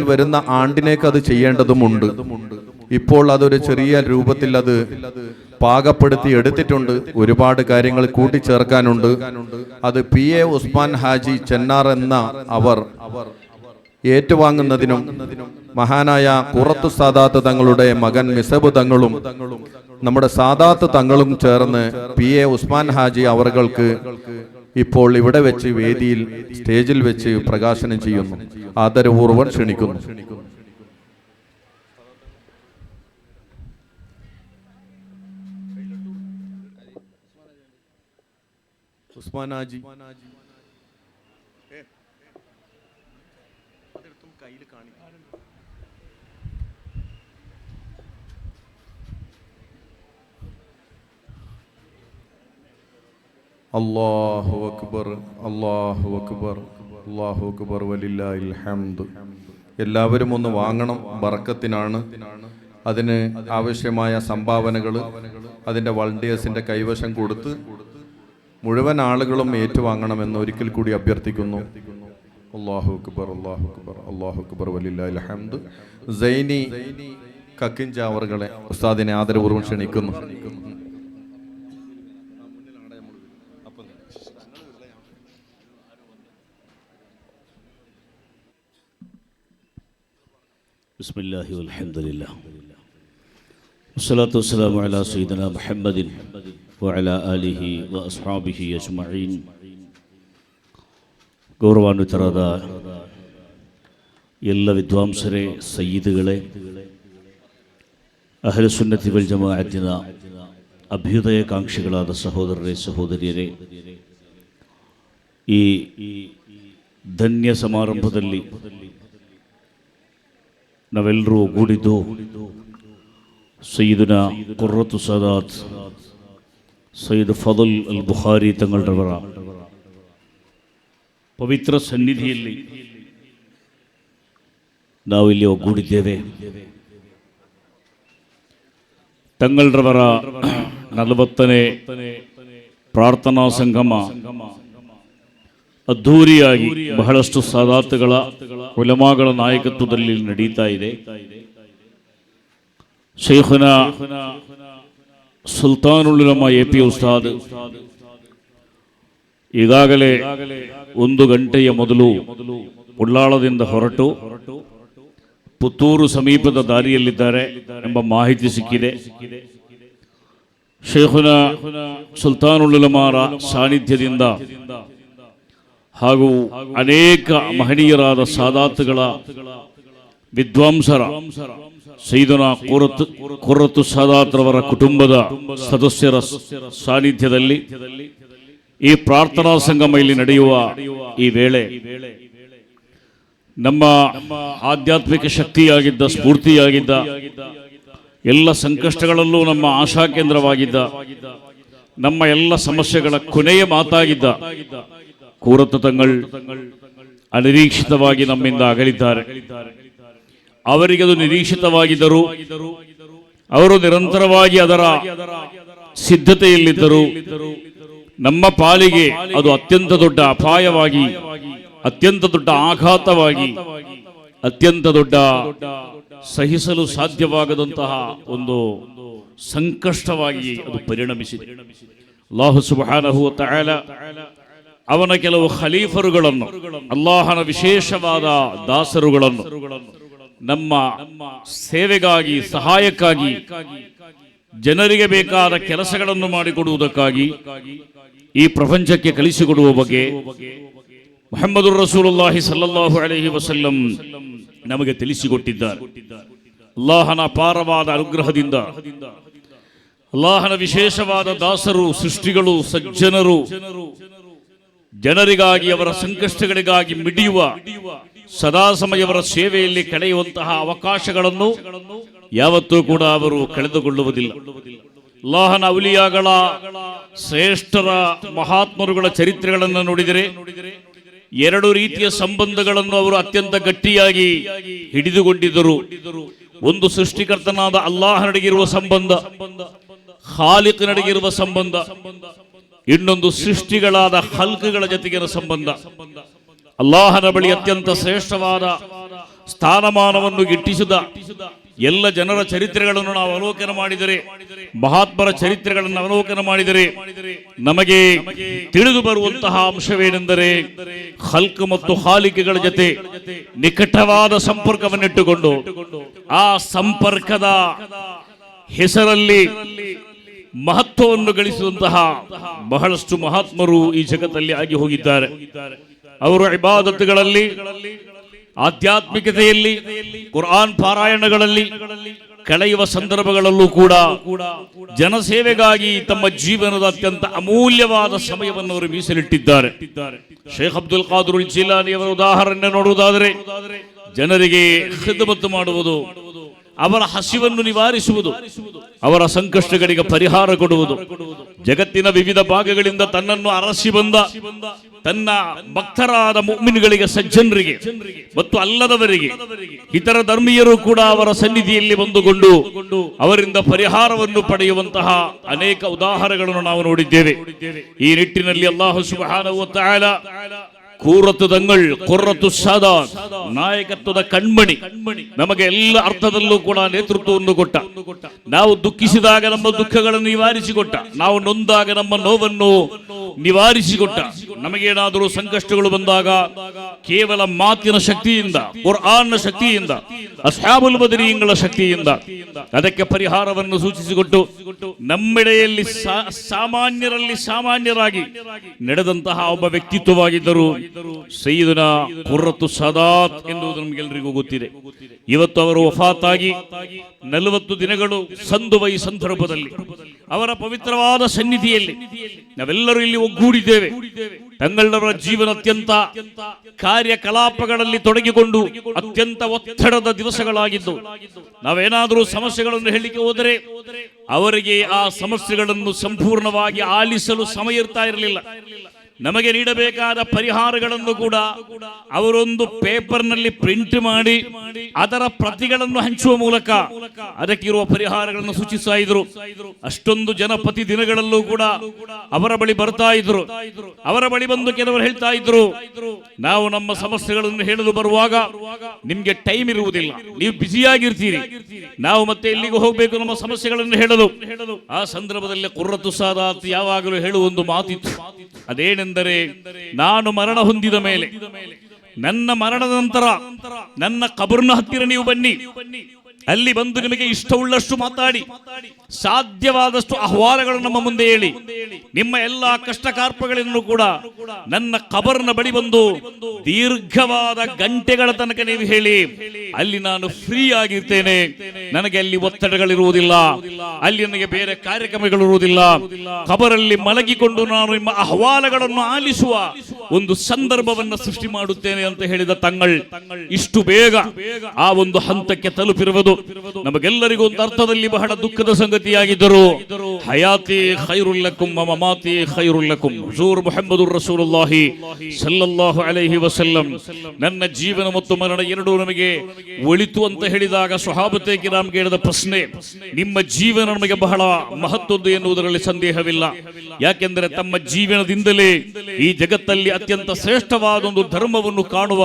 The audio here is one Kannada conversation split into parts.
വരുന്ന ആണ്ടിനേക്ക് അത് ചെയ്യേണ്ടതുമുണ്ട്. ഇപ്പോൾ അതൊരു ചെറിയ രൂപത്തിൽ അത് പാകപ്പെടുത്തി എടുത്തിട്ടുണ്ട്. ഒരുപാട് കാര്യങ്ങൾ കൂട്ടിച്ചേർക്കാനുണ്ട്. അത് പി എ ഉസ്മാൻ ഹാജി ചെന്നാർ എന്ന അവർ ഏറ്റുവാങ്ങുന്നതിനും മഹാനായ കുറത്തു സാദാത്ത് തങ്ങളുടെ മകൻ മിസബ് തങ്ങളും നമ്മുടെ സാദാത്ത് തങ്ങളും ചേർന്ന് പി എ ഉസ്മാൻ ഹാജി അവർക്ക് ഇപ്പോൾ ഇവിടെ വെച്ച് വേദിയിൽ സ്റ്റേജിൽ വെച്ച് പ്രകാശനം ചെയ്യുന്നു. ആദരപൂർവം ക്ഷണിക്കുന്നു. ഉസ്മാൻ അല്ലാഹു അക്ബർ അല്ലാഹു അക്ബർ അല്ലാഹു അക്ബർ വലില്ലാഹിൽഹംദ് എല്ലാവരും ഒന്ന് വാങ്ങണം ബറക്കത്തിനാണ്. അതിന് ആവശ്യമായ സംഭാവനകൾ അതിന്റെ വളണ്ടിയേഴ്സിന്റെ കൈവശം കൊടുത്ത് മുഴുവൻ ആളുകളും ഏറ്റുവാങ്ങണമെന്ന് ഒരിക്കൽ കൂടി അഭ്യർത്ഥിക്കുന്നു. അല്ലാഹു അക്ബർ അല്ലാഹു അക്ബർ അല്ലാഹു അക്ബർ വലില്ലാഹിൽഹംദ് സൈനി കക്കിഞ്ച അവർകളെ ഉസ്താദിനെ ആദരപൂർവം ക്ഷണിക്കുന്നു. بسم الله والحمد لله والصلاة والسلام على سيدنا محمد وعلى آله وأصحابه أجمعين ಗೌರವಾನ್ವಿತರಾದ ಎಲ್ಲ ವಿದ್ವಾಂಸರೇ ಸಯ್ಯಿದ್ಗಳೇ ಅಹಲ ಸುನ್ನತಿ ವಲ್ ಜಮಾಅತ್ತಿನ ಅಭ್ಯುದಯಕಾಂಕ್ಷಿಗಳಾದ ಸಹೋದರರೇ ಸಹೋದರಿಯರೇ ಈ ಧನ್ಯ ಸಮಾರಂಭದಲ್ಲಿ ನಾವೆಲ್ಲರೂ ಒಗ್ಗೂಡಿದ್ದು ಸಯ್ಯಿದುನ ಕುರ್ರತು ಸದಾತ್, ಸೈಯದ್ ಫದಲ್ ಅಲ್ ಬುಹಾರಿ ತಂಗಳರವರ ಪವಿತ್ರ ಸನ್ನಿಧಿಯಲ್ಲಿ ನಾವಿಲ್ಲಿ ಒಗ್ಗೂಡಿದ್ದೇವೆ ತಂಗಳರವರ ನಲವತ್ತನೇ ಪ್ರಾರ್ಥನಾ ಸಂಗಮ ಅದ್ಧೂರಿಯಾಗಿ ಬಹಳಷ್ಟು ಸಾದಾತುಗಳ ಉಲಮಾಗಳ ನಾಯಕತ್ವದಲ್ಲಿ ನಡೀತಾ ಇದೆ. ಶೇಖನ ಸುಲ್ತಾನುಲಮ ಎ ಪಿ ಉಸ್ತಾದ್ ಈಗಾಗಲೇ ಒಂದು ಗಂಟೆಯ ಮೊದಲು ಉಳ್ಳಾಳದಿಂದ ಹೊರಟು ಪುತ್ತೂರು ಸಮೀಪದ ದಾರಿಯಲ್ಲಿದ್ದಾರೆ ಎಂಬ ಮಾಹಿತಿ ಸಿಕ್ಕಿದೆ. ಶೇಖುನ ಸುಲ್ತಾನುಲ್ಲಮಾರ ಸಾನ್ನಿಧ್ಯದಿಂದ ಹಾಗೂ ಅನೇಕ ಮಹನೀಯರಾದ ಸಾದಾತ್ಗಳ ವಿದ್ವಾಂಸರ ಸೈದನ ಕೊರತು ಕೊರತು ಸಾದಾತ್ರವರ ಕುಟುಂಬದ ಸದಸ್ಯರ ಸಾನ್ನಿಧ್ಯದಲ್ಲಿ ಈ ಪ್ರಾರ್ಥನಾ ಸಂಗಮ ಇಲ್ಲಿ ನಡೆಯುವ ಈ ವೇಳೆ ನಮ್ಮ ಆಧ್ಯಾತ್ಮಿಕ ಶಕ್ತಿಯಾಗಿದ್ದ, ಸ್ಫೂರ್ತಿಯಾಗಿದ್ದ, ಎಲ್ಲ ಸಂಕಷ್ಟಗಳಲ್ಲೂ ನಮ್ಮ ಆಶಾ ಕೇಂದ್ರವಾಗಿದ್ದ ನಮ್ಮ ಎಲ್ಲ ಸಮಸ್ಯೆಗಳ ಕೊನೆಯ ಮಾತಾಗಿದ್ದ ಕೂರತ್ತು ತಂಗಳ್ ಅನಿರೀಕ್ಷಿತವಾಗಿ ನಮ್ಮಿಂದ ಅಗಲಿದ್ದಾರೆ. ಅವರಿಗೆ ಅದು ನಿರೀಕ್ಷಿತವಾಗಿದ್ದರು, ಅವರು ನಿರಂತರವಾಗಿ ಅದರ ಸಿದ್ಧತೆಯಲ್ಲಿದ್ದರು, ನಮ್ಮ ಪಾಲಿಗೆ ಅದು ಅತ್ಯಂತ ದೊಡ್ಡ ಅಪಾಯವಾಗಿ, ಅತ್ಯಂತ ದೊಡ್ಡ ಆಘಾತವಾಗಿ, ಅತ್ಯಂತ ದೊಡ್ಡ ಸಹಿಸಲು ಸಾಧ್ಯವಾಗದಂತಹ ಒಂದು ಸಂಕಷ್ಟವಾಗಿ ಅದು ಪರಿಣಮಿಸಿದೆ. ಅಲ್ಲಾಹು ಸುಬಹಾನಹು ತಆಲ ಅವನ ಕೆಲವು ಖಲೀಫರುಗಳನ್ನು, ಅಲ್ಲಾಹನ ವಿಶೇಷವಾದ ದಾಸರುಗಳನ್ನು, ನಮ್ಮ ಸೇವೆಗಾಗಿ, ಸಹಾಯಕ್ಕಾಗಿ, ಜನರಿಗೆ ಬೇಕಾದ ಕೆಲಸಗಳನ್ನು ಮಾಡಿಕೊಡುವುದಕ್ಕಾಗಿ ಈ ಪ್ರಪಂಚಕ್ಕೆ ಕಲಿಸಿಕೊಡುವ ಬಗ್ಗೆ ಮೊಹಮ್ಮದ್ ರಸೂಲುಲ್ಲಾಹಿ ಸಲ್ಲಲ್ಲಾಹು ಅಲೈಹಿ ವಸಲ್ಲಂ ನಮಗೆ ತಿಳಿಸಿಕೊಟ್ಟಿದ್ದಾರೆ. ಅಲ್ಲಾಹನ ಅಪಾರವಾದ ಅನುಗ್ರಹದಿಂದ, ಅಲ್ಲಾಹನ ವಿಶೇಷವಾದ ದಾಸರು, ಸೃಷ್ಟಿಗಳು, ಸಜ್ಜನರು ಜನರಿಗಾಗಿ, ಅವರ ಸಂಕಷ್ಟಗಳಿಗಾಗಿ ಮಿಡಿಯುವ, ಸದಾ ಸಮಯವರ ಸೇವೆಯಲ್ಲಿ ಕಳೆಯುವಂತಹ ಅವಕಾಶಗಳನ್ನು ಯಾವತ್ತೂ ಕೂಡ ಅವರು ಕಳೆದುಕೊಳ್ಳುವುದಿಲ್ಲ. ಅಲ್ಲಾಹನ ಅವಲಿಯಾಗಳ ಶ್ರೇಷ್ಠರ ಮಹಾತ್ಮರುಗಳ ಚರಿತ್ರೆಗಳನ್ನು ನೋಡಿದರೆ, ಎರಡು ರೀತಿಯ ಸಂಬಂಧಗಳನ್ನು ಅವರು ಅತ್ಯಂತ ಗಟ್ಟಿಯಾಗಿ ಹಿಡಿದುಕೊಂಡಿದ್ದರು. ಒಂದು ಸೃಷ್ಟಿಕರ್ತನಾದ ಅಲ್ಲಾಹನಡಿಗಿರುವ ಸಂಬಂಧ ಖಾಲಿಕನಡಿಗಿರುವ ಸಂಬಂಧ ಇನ್ನೊಂದು ಸೃಷ್ಟಿಗಳಾದ ಹಲ್ಕಗಳ ಜೊತೆಗಿನ ಸಂಬಂಧ. ಅಲ್ಲಾಹನ ಬಳಿ ಅತ್ಯಂತ ಶ್ರೇಷ್ಠವಾದ ಸ್ಥಾನಮಾನವನ್ನು ಗಿಟ್ಟಿಸಿದ ಎಲ್ಲ ಜನರ ಚರಿತ್ರೆಗಳನ್ನು ನಾವು ಅವಲೋಕನ ಮಾಡಿದರೆ, ಮಹಾತ್ಮರ ಚರಿತ್ರೆಗಳನ್ನು ಅವಲೋಕನ ಮಾಡಿದರೆ, ನಮಗೆ ತಿಳಿದು ಬರುವಂತಹ ಅಂಶವೇನೆಂದರೆ ಹಲ್ಕ್ ಮತ್ತು ಹಾಲಿಕೆಗಳ ಜೊತೆ ನಿಕಟವಾದ ಸಂಪರ್ಕವನ್ನಿಟ್ಟುಕೊಂಡು, ಆ ಸಂಪರ್ಕದ ಹೆಸರಲ್ಲಿ ಮಹತ್ವವನ್ನು ಗಳಿಸಿದಂತಹ ಬಹಳಷ್ಟು ಮಹಾತ್ಮರು ಈ ಜಗತ್ತಲ್ಲಿ ಆಗಿ ಹೋಗಿದ್ದಾರೆ. ಅವರು ಇಬಾದತ್ತುಗಳಲ್ಲಿ ಆಧ್ಯಾತ್ಮಿಕತೆಯಲ್ಲಿ ಕುರ್ಆನ್ ಪಾರಾಯಣಗಳಲ್ಲಿ, ಕಳೆಯುವ ಸಂದರ್ಭಗಳಲ್ಲೂ ಕೂಡ ಜನಸೇವೆಗಾಗಿ ತಮ್ಮ ಜೀವನದ ಅತ್ಯಂತ ಅಮೂಲ್ಯವಾದ ಸಮಯವನ್ನು ಅವರು ಮೀಸಲಿಟ್ಟಿದ್ದಾರೆ. ಶೇಖ್ ಅಬ್ದುಲ್ ಖಾದರ್ ಜಿಲ್ಲಾನಿಯವರ ಉದಾಹರಣೆ ನೋಡುವುದಾದರೆ, ಜನರಿಗೆ ಖಿದ್ಮತ್ತು ಮಾಡುವುದು ಅವರ ಹಸಿವನ್ನು ನಿವಾರಿಸುವುದು, ಅವರ ಸಂಕಷ್ಟಗಳಿಗೆ ಪರಿಹಾರ ಕೊಡುವುದು. ಜಗತ್ತಿನ ವಿವಿಧ ಭಾಗಗಳಿಂದ ತನ್ನನ್ನು ಅರಸಿ ಬಂದ ತನ್ನ ಭಕ್ತರಾದ ಮುಮ್ಮಿನ್ಗಳಿಗೆ ಸಜ್ಜನರಿಗೆ ಮತ್ತು ಅಲ್ಲದವರಿಗೆ, ಇತರ ಧರ್ಮೀಯರು ಕೂಡ ಅವರ ಸನ್ನಿಧಿಯಲ್ಲಿ ಬಂದುಕೊಂಡು ಅವರಿಂದ ಪರಿಹಾರವನ್ನು ಪಡೆಯುವಂತಹ ಅನೇಕ ಉದಾಹರಣೆಗಳನ್ನು ನಾವು ನೋಡಿದ್ದೇವೆ. ಈ ನಿಟ್ಟಿನಲ್ಲಿ ಅಲ್ಲಾಹು ಸುಬಹಾನ ಕೂರತ್ತು ತಂಗಳ್ ಕೊರ್ರತ್ತು ಸಾದ ನಾಯಕತ್ವದ ಕಣ್ಮಣಿ. ನಮಗೆ ಎಲ್ಲ ಅರ್ಥದಲ್ಲೂ ಕೂಡ ನೇತೃತ್ವವನ್ನು ಕೊಟ್ಟ. ನಾವು ದುಃಖಿಸಿದಾಗ ನಮ್ಮ ದುಃಖಗಳನ್ನು ನಿವಾರಿಸಿಕೊಟ್ಟ. ನಾವು ನೊಂದಾಗ ನಮ್ಮ ನೋವನ್ನು ನಿವಾರಿಸಿಕೊಟ್ಟ. ನಮಗೇನಾದರೂ ಸಂಕಷ್ಟಗಳು ಬಂದಾಗ ಕೇವಲ ಮಾತಿನ ಶಕ್ತಿಯಿಂದ ಕುರ್ಆನ್ನ ಶಕ್ತಿಯಿಂದ, ಅಸ್ಹಾಬುಲ್ ಬದರಿಯಂಗಳ ಶಕ್ತಿಯಿಂದ ಅದಕ್ಕೆ ಪರಿಹಾರವನ್ನು ಸೂಚಿಸಿಕೊಟ್ಟು ನಮ್ಮೆಡೆಯಲ್ಲಿ ಸಾಮಾನ್ಯರಲ್ಲಿ ಸಾಮಾನ್ಯರಾಗಿ ನಡೆದಂತಹ ಒಬ್ಬ ವ್ಯಕ್ತಿತ್ವವಾಗಿದ್ದರು. ಸೈಯದನ ಕುರ್ರತ್ತು ಸದಾತ್ ಎನ್ನುವುದು ನಮಗೆಲ್ಲರಿಗೂ ಗೊತ್ತಿದೆ. ಇವತ್ತು ಅವರು ವಫಾತಾಗಿ ನಲವತ್ತು ದಿನಗಳು ಸಂದುವೈ ಸಂದರ್ಭದಲ್ಲಿ ಅವರ ಪವಿತ್ರವಾದ ಸನ್ನಿಧಿಯಲ್ಲಿ ನಾವೆಲ್ಲರೂ ಇಲ್ಲಿ ಒಗ್ಗೂಡಿದ್ದೇವೆ. ತಂಗಳವರ ಜೀವನ ಅತ್ಯಂತ ಕಾರ್ಯಕಲಾಪಗಳಲ್ಲಿ ತೊಡಗಿಕೊಂಡು ಅತ್ಯಂತ ಒತ್ತಡದ ದಿವಸಗಳಾಗಿದ್ದು, ನಾವೇನಾದರೂ ಸಮಸ್ಯೆಗಳನ್ನು ಹೇಳಿಕೆ ಹೋದರೆ ಅವರಿಗೆ ಆ ಸಮಸ್ಯೆಗಳನ್ನು ಸಂಪೂರ್ಣವಾಗಿ ಆಲಿಸಲು ಸಮಯ ಇರ್ತಾ ಇರಲಿಲ್ಲ. ನಮಗೆ ನೀಡಬೇಕಾದ ಪರಿಹಾರಗಳನ್ನು ಕೂಡ ಅವರೊಂದು ಪೇಪರ್ನಲ್ಲಿ ಪ್ರಿಂಟ್ ಮಾಡಿ ಅದರ ಪ್ರತಿಗಳನ್ನು ಹಂಚುವ ಮೂಲಕ ಅದಕ್ಕಿರುವ ಪರಿಹಾರಗಳನ್ನು ಸೂಚಿಸ್ತಾ ಇದ್ರು. ಅಷ್ಟೊಂದು ಜನಪತಿ ದಿನಗಳಲ್ಲೂ ಕೂಡ ಅವರ ಬಳಿ ಬರ್ತಾ ಇದ್ರು. ಅವರ ಬಳಿ ಬಂದು ಕೆಲವರು ಹೇಳ್ತಾ ಇದ್ರು, ನಾವು ನಮ್ಮ ಸಮಸ್ಯೆಗಳನ್ನು ಹೇಳಲು ಬರುವಾಗ ನಿಮ್ಗೆ ಟೈಮ್ ಇರುವುದಿಲ್ಲ, ನೀವು ಬ್ಯುಸಿಯಾಗಿರ್ತೀರಿ. ನಾವು ಮತ್ತೆ ಎಲ್ಲಿಗೂ ಹೋಗಬೇಕು ನಮ್ಮ ಸಮಸ್ಯೆಗಳನ್ನು ಹೇಳಲು. ಆ ಸಂದರ್ಭದಲ್ಲಿ ಕುರ್ರತು ಸಾದಾತ್ ಯಾವಾಗಲೂ ಹೇಳುವ ಒಂದು ಮಾತಿತ್ತು. ಅದೇನೆಂದರೆ ನಾನು ಮರಣ ಹೊಂದಿದ ಮೇಲೆ ನನ್ನ ಮರಣದ ನಂತರ ನನ್ನ ಕಬರ್ನ ಹತ್ತಿರ ನೀವು ಬನ್ನಿ. ಅಲ್ಲಿ ಬಂದು ನಿಮಗೆ ಇಷ್ಟವುಳ್ಳಷ್ಟು ಮಾತಾಡಿ. ಸಾಧ್ಯವಾದಷ್ಟು ಅಹವಾಲಗಳು ನಮ್ಮ ಮುಂದೆ ಹೇಳಿ. ನಿಮ್ಮ ಎಲ್ಲಾ ಕಷ್ಟ ಕಾರ್ಪಗಳನ್ನು ಕೂಡ ನನ್ನ ಕಬರ್ನ ಬಳಿ ಬಂದು ದೀರ್ಘವಾದ ಗಂಟೆಗಳ ತನಕ ನೀವು ಹೇಳಿ, ಅಲ್ಲಿ ನಾನು ಫ್ರೀ ಆಗಿರ್ತೇನೆ. ನನಗೆ ಅಲ್ಲಿ ಒತ್ತಡಗಳಿರುವುದಿಲ್ಲ. ಅಲ್ಲಿ ನನಗೆ ಬೇರೆ ಕಾರ್ಯಕ್ರಮಗಳು ಇರುವುದಿಲ್ಲ ಕಬರಲ್ಲಿ ಮಲಗಿಕೊಂಡು ನಾನು ನಿಮ್ಮ ಅಹವಾಲಗಳನ್ನು ಆಲಿಸುವ ಒಂದು ಸಂದರ್ಭವನ್ನು ಸೃಷ್ಟಿ ಮಾಡುತ್ತೇನೆ ಅಂತ ಹೇಳಿದ ತಂಗಳ್ ಇಷ್ಟು ಬೇಗ ಆ ಒಂದು ಹಂತಕ್ಕೆ ತಲುಪಿರುವುದು ನಮಗೆಲ್ಲರಿಗೂ ಒಂದು ಅರ್ಥದಲ್ಲಿ ಬಹಳ ದುಃಖದ ಸಂಗತಿಯಾಗಿದ್ದರು, ಹಯಾತಿ ಖೈರುಲ್ಲಕುಂ ಮಮಾತಿ ಖೈರುಲ್ಲಕುಂ ಹುಜೂರ್ ಮೊಹಮ್ಮದುರ್ ಸಲ್ಲಲ್ಲಾಹು ಅಲೈಹಿ ವಸಲ್ಲಂ. ನನ್ನ ಜೀವನ ಮತ್ತು ಮರಣ ಎರಡೂ ನಮಗೆ ಒಳಿತು ಅಂತ ಹೇಳಿದಾಗ ಸ್ವಹಾಬತೆ ಕಿರಾಮ್ ಕೇಳಿದ ಪ್ರಶ್ನೆ, ನಿಮ್ಮ ಜೀವನ ನಮಗೆ ಬಹಳ ಮಹತ್ವದ್ದು ಎನ್ನುವುದರಲ್ಲಿ ಸಂದೇಹವಿಲ್ಲ. ಯಾಕೆಂದರೆ ತಮ್ಮ ಜೀವನದಿಂದಲೇ ಈ ಜಗತ್ತಲ್ಲಿ ಅತ್ಯಂತ ಶ್ರೇಷ್ಠವಾದ ಒಂದು ಧರ್ಮವನ್ನು ಕಾಣುವ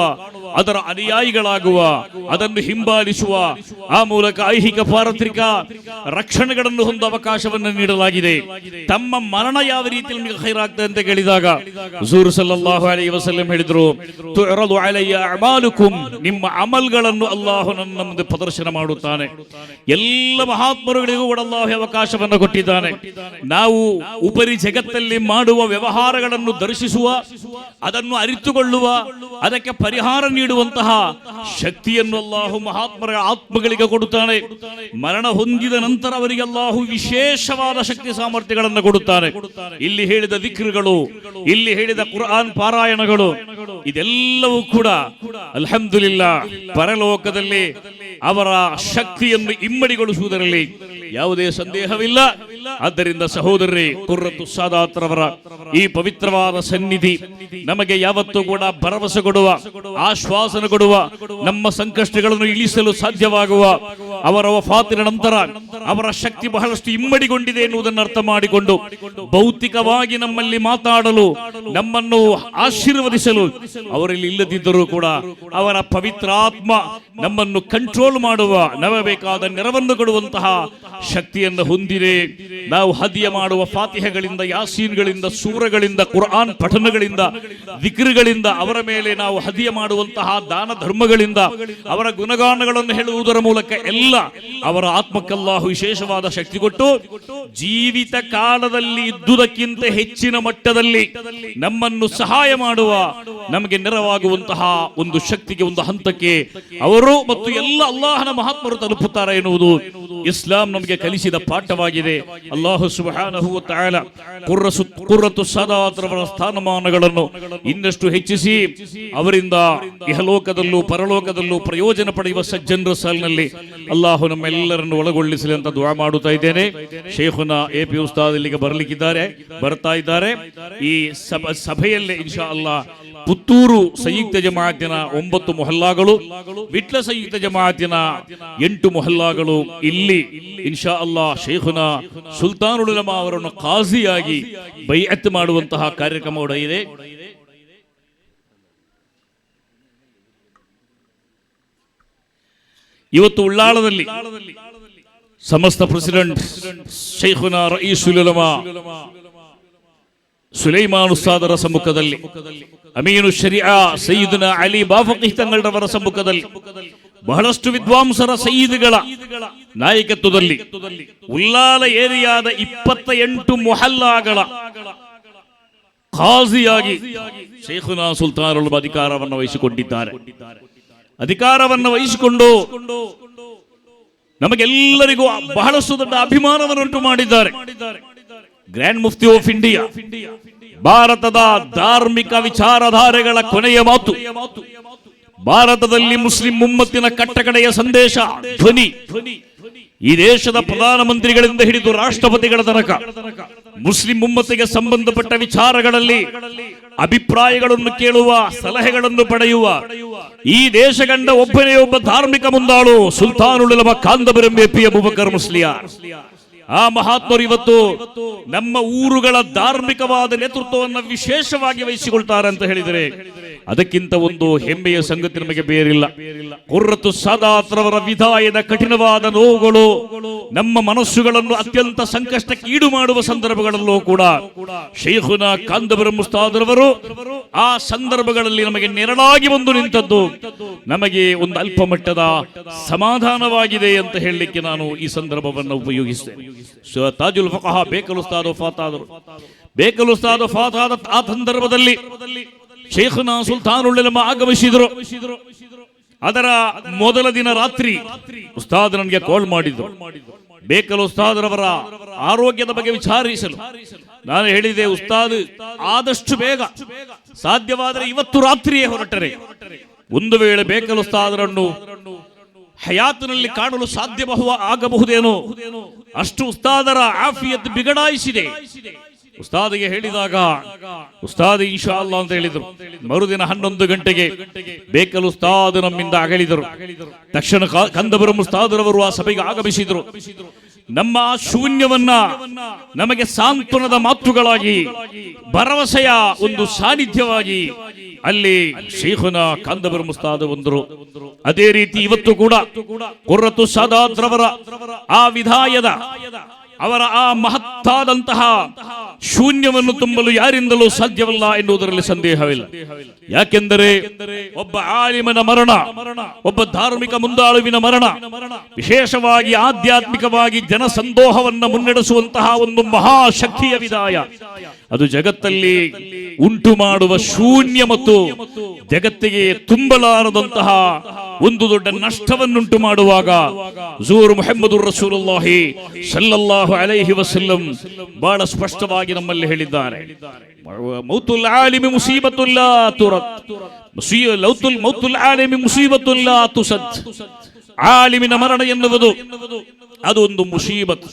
ಅದರ ಅನುಯಾಯಿಗಳಾಗುವ, ಅದನ್ನು ಹಿಂಬಾಲಿಸುವ, ಆ ಮೂಲಕ ಐಹಿಕ ಪಾರತ್ರಿಕ ರಕ್ಷಣೆಗಳನ್ನು ಹೊಂದ ಅವಕಾಶವನ್ನು ನೀಡಲಾಗಿದೆ. ತಮ್ಮ ಮರಣ ಯಾವ ರೀತಿಯಲ್ಲಿ ನಿಮಗೆ ಖೈರಾಗ್ತದೆ ಅಂತ ಕೇಳಿದಾಗ ಹುಜೂರ್ ಸಲ್ಲಲ್ಲಾಹು ಅಲೈಹಿ ವಸಲ್ಲಂ ಹೇಳಿದ್ರು ನಿಮ್ಮ ಅಮಲ್ಗಳನ್ನು ಅಲ್ಲಾಹು ನನ್ನ ಮುಂದೆ ಪ್ರದರ್ಶನ ಮಾಡುತ್ತಾನೆ. ಎಲ್ಲ ಮಹಾತ್ಮರುಗಳಿಗೂ ಕೂಡ ಅಲ್ಲಾಹು ಅವಕಾಶವನ್ನು ಕೊಟ್ಟಿದ್ದಾನೆ. ನಾವು ಉಪರಿ ಜಗತ್ತಲ್ಲಿ ಮಾಡುವ ವ್ಯವಹಾರಗಳನ್ನು ದರ್ಶಿಸುವ, ಅದನ್ನು ಅರಿತುಕೊಳ್ಳುವ, ಅದಕ್ಕೆ ಪರಿಹಾರ ನೀಡುವಂತಹ ಶಕ್ತಿಯನ್ನು ಅಲ್ಲಾಹು ಮಹಾತ್ಮರ ಆತ್ಮಗಳಿಗೆ ಕೊಡುತ್ತಾನೆ. ಮರಣ ಹೊಂದಿದ ನಂತರ ಅವರಿಗೆ ಅಲ್ಲಾಹು ವಿಶೇಷವಾದ ಶಕ್ತಿ ಸಾಮರ್ಥ್ಯಗಳನ್ನು ಕೊಡುತ್ತಾರೆ ಇಲ್ಲಿ ಹೇಳಿದ ದಿಕ್ರುಗಳು, ಇಲ್ಲಿ ಹೇಳಿದ ಕುರಾನ್ ಪಾರಾಯಣಗಳು, ಇದೆಲ್ಲವೂ ಕೂಡ ಅಲ್ಹಮ್ದುಲಿಲ್ಲ, ಪರಲೋಕದಲ್ಲಿ ಅವರ ಶಕ್ತಿಯನ್ನು ಇಮ್ಮಡಿಗೊಳಿಸುವುದರಲ್ಲಿ ಯಾವುದೇ ಸಂದೇಹವಿಲ್ಲ. ಆದ್ದರಿಂದ ಸಹೋದರರೇ ಕುರ್ರತು ಸಾದಾತ್ರವರ ಈ ಪವಿತ್ರವಾದ ಸನ್ನಿಧಿ ನಮಗೆ ಯಾವತ್ತೂ ಕೂಡ ಭರವಸೆ ಕೊಡುವ, ಆಶ್ವಾಸನ ಕೊಡುವ, ನಮ್ಮ ಸಂಕಷ್ಟಗಳನ್ನು ಇಳಿಸಲು ಸಾಧ್ಯವಾಗುವ, ಅವರ ವಫಾತಿನ ನಂತರ ಅವರ ಶಕ್ತಿ ಬಹಳಷ್ಟು ಇಮ್ಮಡಿಗೊಂಡಿದೆ ಎನ್ನುವುದನ್ನು ಅರ್ಥ ಮಾಡಿಕೊಂಡು ಭೌತಿಕವಾಗಿ ನಮ್ಮಲ್ಲಿ ಮಾತಾಡಲು, ನಮ್ಮನ್ನು ಆಶೀರ್ವದಿಸಲು ಅವರಲ್ಲಿ ಇಲ್ಲದಿದ್ದರೂ ಕೂಡ ಅವರ ಪವಿತ್ರಾತ್ಮ ನಮ್ಮನ್ನು ಕಂಟ್ರೋಲ್ ಮಾಡುವ ನಮಗೆ ಬೇಕಾದ ನೆರವನ್ನು ಕೊಡುವಂತಹ ಶಕ್ತಿಯನ್ನು ಹೊಂದಿದೆ ನಾವು ಹದಿಯ ಮಾಡುವ ಫಾತಿಹಗಳಿಂದ, ಯಾಸೀನ್ಗಳಿಂದ, ಸೂರಗಳಿಂದ ಕುರಾನ್ ಪಠನಗಳಿಂದ ವಿಕ್ರಿಗಳಿಂದ ಅವರ ಮೇಲೆ ನಾವು ಹದಿಯ ಮಾಡುವಂತಹ ದಾನ ಧರ್ಮಗಳಿಂದ ಅವರ ಗುಣಗಾನಗಳನ್ನು ಹೇಳುವುದರ ಮೂಲಕ ಎಲ್ಲ ಅವರ ಆತ್ಮಕ್ಕಲ್ಲಾಹು ವಿಶೇಷವಾದ ಶಕ್ತಿ ಕೊಟ್ಟು ಜೀವಿತ ಕಾಲದಲ್ಲಿ ಇದ್ದುದಕ್ಕಿಂತ ಹೆಚ್ಚಿನ ಮಟ್ಟದಲ್ಲಿ ನಮ್ಮನ್ನು ಸಹಾಯ ಮಾಡುವ ನಮಗೆ ನೆರವಾಗುವಂತಹ ಒಂದು ಶಕ್ತಿಗೆ ಒಂದು ಹಂತಕ್ಕೆ ಅವರು ಮತ್ತು ಎಲ್ಲ ಅಲ್ಲಾಹನ ಮಹಾತ್ಮರು ತಲುಪುತ್ತಾರೆ ಎನ್ನುವುದು ಇಸ್ಲಾಂ ನಮಗೆ ಕಲಿಸಿದ ಪಾಠವಾಗಿದೆ. ಅಲ್ಲಾಹು ಸುಹಾನು ಸದಾತ್ರವರ ಸ್ಥಾನಮಾನಗಳನ್ನು ಇನ್ನಷ್ಟು ಹೆಚ್ಚಿಸಿ ಅವರಿಂದ ಇಹಲೋಕದಲ್ಲೂ ಪರಲೋಕದಲ್ಲೂ ಪ್ರಯೋಜನ ಪಡೆಯುವ ಸಜ್ಜನರ ಸಾಲಿನಲ್ಲಿ ಅಲ್ಲಾಹು ನಮ್ಮೆಲ್ಲರನ್ನು ಒಳಗೊಳ್ಳಿಸಲಿ ಅಂತ ದುವಾ ಮಾಡುತ್ತಾ ಇದ್ದೇನೆ. ಶೇಖುನ ಎ ಪಿ ಉಸ್ತಾದ್ ಇಲ್ಲಿಗೆ ಬರಲಿಕ್ಕಿದ್ದಾರೆ, ಬರ್ತಾ ಇದ್ದಾರೆ. ಈ ಸಭ, ಸಭೆಯಲ್ಲೇ ಇನ್ಶಾ ಅಲ್ಲಾ ಪುತ್ತೂರು ಸಂಯುಕ್ತ ಜಮಾತಿನ ಒಂಬತ್ತು ಮೊಹಲ್ಲಾಗಳು, ವಿಟ್ಲ ಸಂಯುಕ್ತ ಜಮಾತಿನ ಎಂಟು ಮೊಹಲ್ಲಾಗಳು ಇಲ್ಲಿ ಇನ್ಶಾ ಅಲ್ಲಾ ಶೇಖುನ ಸುಲ್ತಾನುಲಮ ಅವರನ್ನು ಖಾಜಿಯಾಗಿ ಬೈಅತ್ ಮಾಡುವಂತಹ ಕಾರ್ಯಕ್ರಮ ಇದೆ. ಇವತ್ತು ಉಳ್ಳಾಳದಲ್ಲಿ ಸಮಸ್ತ ಪ್ರೆಸಿಡೆಂಟ್ ಶೇಖುನ ರಯೀಸುಲಮಾ ಸುಲೈಮಾನ್ ಉಸ್ತಾದರ ಸಮ್ಮುಖದಲ್ಲಿ ಅಮೀನು ಶರಿಯಾ ಸೈಯದ್ನ ಅಲಿ ಬಾಫಕಿ ತಂಗಳವರ ಸಮ್ಮುಖದಲ್ಲಿ ಬಹಳಷ್ಟು ವಿದ್ವಾಂಸರ ಸೈಯಿದ್ಗಳ ನಾಯಕತ್ವದಲ್ಲಿ ಉಲ್ಲಾಲ ಏರಿಯಾದ ಇಪ್ಪತ್ತ ಎಂಟು ಮೊಹಲ್ಲಾಗಳ ಖಾಜಿಯಾಗಿ ಶೇಖುನಾ ಸುಲ್ತಾನರು ಅಧಿಕಾರವನ್ನು ವಹಿಸಿಕೊಂಡಿದ್ದಾರೆ ಅಧಿಕಾರವನ್ನು ವಹಿಸಿಕೊಂಡು ನಮಗೆಲ್ಲರಿಗೂ ಬಹಳಷ್ಟು ದೊಡ್ಡ ಅಭಿಮಾನವನ್ನುಂಟು ಮಾಡಿದ್ದಾರೆ ಗ್ರ್ಯಾಂಡ್ ಮುಫ್ತಿ ಆಫ್ ಇಂಡಿಯಾ ಭಾರತದ ಧಾರ್ಮಿಕ ವಿಚಾರಧಾರೆಗಳ ಕೊನೆಯ ಮಾತು. ಭಾರತದಲ್ಲಿ ಮುಸ್ಲಿಂ ಮುಮ್ಮತ್ತಿನ ಕಟ್ಟಕಡೆಯ ಸಂದೇಶ, ಧ್ವನಿ. ಈ ದೇಶದ ಪ್ರಧಾನಮಂತ್ರಿಗಳಿಂದ ಹಿಡಿದು ರಾಷ್ಟ್ರಪತಿಗಳ ತನಕ ಮುಸ್ಲಿಂ ಮುಮ್ಮತ್ತಿಗೆ ಸಂಬಂಧಪಟ್ಟ ವಿಚಾರಗಳಲ್ಲಿ ಅಭಿಪ್ರಾಯಗಳನ್ನು ಕೇಳುವ, ಸಲಹೆಗಳನ್ನು ಪಡೆಯುವ, ಈ ದೇಶ ಕಂಡ ಒಬ್ಬನೇ ಒಬ್ಬ ಧಾರ್ಮಿಕ ಮುಂದಾಳು ಸುಲ್ತಾನುಲಮ ಕಾಂದಬರಂಬೆ ಪಿ ಅಬುಬಕರ್ ಮುಸ್ಲಿಯಾರ್ ಆ ಮಹಾತ್ಮರು ಇವತ್ತು ನಮ್ಮ ಊರುಗಳ ಧಾರ್ಮಿಕವಾದ ನೇತೃತ್ವವನ್ನು ವಿಶೇಷವಾಗಿ ವಹಿಸಿಕೊಳ್ತಾರೆ ಅಂತ ಹೇಳಿದರೆ ಅದಕ್ಕಿಂತ ಒಂದು ಹೆಮ್ಮೆಯ ಸಂಗತಿ ನಮಗೆ ಬೇರಿಲ್ಲ. ಕುರ್ರತು ಸದಾತ್ರವರ ವಿಧಾಯದ ಕಠಿಣವಾದ ನೋವುಗಳು ನಮ್ಮ ಮನಸ್ಸುಗಳನ್ನು ಅತ್ಯಂತ ಸಂಕಷ್ಟಕ್ಕೆ ಈಡು ಮಾಡುವ ಸಂದರ್ಭಗಳಲ್ಲೂ ಕೂಡ ಶೇಖುನ ಕಾಂದಬರ ಮುಸ್ತಾದರವರು ಆ ಸಂದರ್ಭಗಳಲ್ಲಿ ನಮಗೆ ನೆರಳಾಗಿ ಬಂದು ನಿಂತದ್ದು ನಮಗೆ ಒಂದು ಅಲ್ಪ ಮಟ್ಟದ ಸಮಾಧಾನವಾಗಿದೆ ಅಂತ ಹೇಳಲಿಕ್ಕೆ ನಾನು ಈ ಸಂದರ್ಭವನ್ನು ಉಪಯೋಗಿಸಿದೆ ತಾಜುಲ್ ಫಕಹ ಬೇಕಲ್ ಉಸ್ತಾದ್ ಫಾತಾದರು ಬೇಕಲ್ ಉಸ್ತಾದ್ ಫಾತಾದ ಆ ಸಂದರ್ಭದಲ್ಲಿ ಶೇಖುನ ಆಗಮಿಸಿದರು. ಅದರ ಮೊದಲ ದಿನ ರಾತ್ರಿ ಉಸ್ತಾದ್ ನನಗೆ ಕಾಲ್ ಮಾಡಿದ್ರು. ಬೇಕಲ್ ಉಸ್ತಾದ್ರವರ ಆರೋಗ್ಯದ ಬಗ್ಗೆ ವಿಚಾರಿಸಲು. ನಾನು ಹೇಳಿದೆ, ಉಸ್ತಾದ್, ಆದಷ್ಟು ಬೇಗ. ಸಾಧ್ಯವಾದರೆ ಇವತ್ತು ರಾತ್ರಿಯೇ ಹೊರಟರೆ. ಒಂದು ವೇಳೆ ಬೇಕಲ್ ಉಸ್ತಾದರನ್ನು ಹಯಾತ್ನಲ್ಲಿ ಕಾಣಲು ಸಾಧ್ಯಬಹುವ ಆಗಬಹುದೇನೋ? ಅಷ್ಟು ಉಸ್ತಾದರ ಆಫಿಯತ್ ಬಿಗಡಾಯಿಸಿದೆ. ಉಸ್ತಾದಿಗೆ ಹೇಳಿದಾಗ, ಉಸ್ತಾದಿ ಇನ್ಶಾ ಅಲ್ಲಾ ಅಂತ ಹೇಳಿದರು. ಮರುದಿನ ಹನ್ನೊಂದು ಗಂಟೆಗೆ ಬೇಕಲ್ ಉಸ್ತಾದ್ ನಮ್ಮಿಂದ ಅಗಳಿದರು ತಕ್ಷಣ ಕಂದವರು ಕಂದಬರಂ ಉಸ್ತಾದರವರು ಆ ಸಭೆಗೆ ಆಗಮಿಸಿದರು. ನಮ್ಮ ಶೂನ್ಯವನ್ನ ನಮಗೆ ಸಾಂತ್ವನದ ಮಾತುಗಳಾಗಿ, ಭರವಸೆಯ ಒಂದು ಸಾನ್ನಿಧ್ಯವಾಗಿ ಅಲ್ಲಿ ಶೇಖುನ ಕಾಂದಬರ ಮುಸ್ತಾದ ಬಂದರು. ಅದೇ ರೀತಿ ಇವತ್ತು ಕೂಡ ಕುರ್ರತು ಸಾದಾತ್ರವರ ಆ ವಿಧಾಯದ ಅವರ ಆ ಮಹತ್ತಾದಂತಹ ಶೂನ್ಯವನ್ನು ತುಂಬಲು ಯಾರಿಂದಲೂ ಸಾಧ್ಯವಲ್ಲ ಎನ್ನುವುದರಲ್ಲಿ ಸಂದೇಹವಿಲ್ಲ. ಯಾಕೆಂದರೆ ಒಬ್ಬ ಆಲಿಮನ ಮರಣ, ಒಬ್ಬ ಧಾರ್ಮಿಕ ಮುಂದಾಳುವಿನ ಮರಣ, ವಿಶೇಷವಾಗಿ ಆಧ್ಯಾತ್ಮಿಕವಾಗಿ ಜನಸಂದೋಹವನ್ನು ಮುನ್ನಡೆಸುವಂತಹ ಒಂದು ಮಹಾಶಕ್ತಿಯ ವಿದಾಯ. ಅದು ಜಗತ್ತಲ್ಲಿ ಉಂಟು ಮಾಡುವ ಶೂನ್ಯ ಮತ್ತು ಜಗತ್ತಿಗೆ ತುಂಬಲಾರದಂತಹ ಒಂದು ದೊಡ್ಡ ನಷ್ಟವನ್ನುಂಟು ಮಾಡುವಾಗ ಜೂರ್ ಮೊಹಮ್ಮದ್ ರಸೂಲುಲ್ಲಾಹಿ ಸಲ್ಲಲ್ಲಾಹು ಅಲೈಹಿ ವಸಲ್ಲಂ ಬಹಳ ಸ್ಪಷ್ಟವಾಗಿ ನಮ್ಮಲ್ಲಿ ಹೇಳಿದ್ದಾರೆ. ಮೌತುಲ್ ಆಲಿಮಿ ಮುಸೀಬತುಲ್ಲಾ ತುರತ್ ಮೌತುಲ್ ಆಲಿಮಿ ಮುಸೀಬತುಲ್ಲಾ ತುಸದ್. ಆಲಿಮಿನ ಮರಣ ಎನ್ನುವುದು. ಅದು ಒಂದು ಮುಸೀಬತ್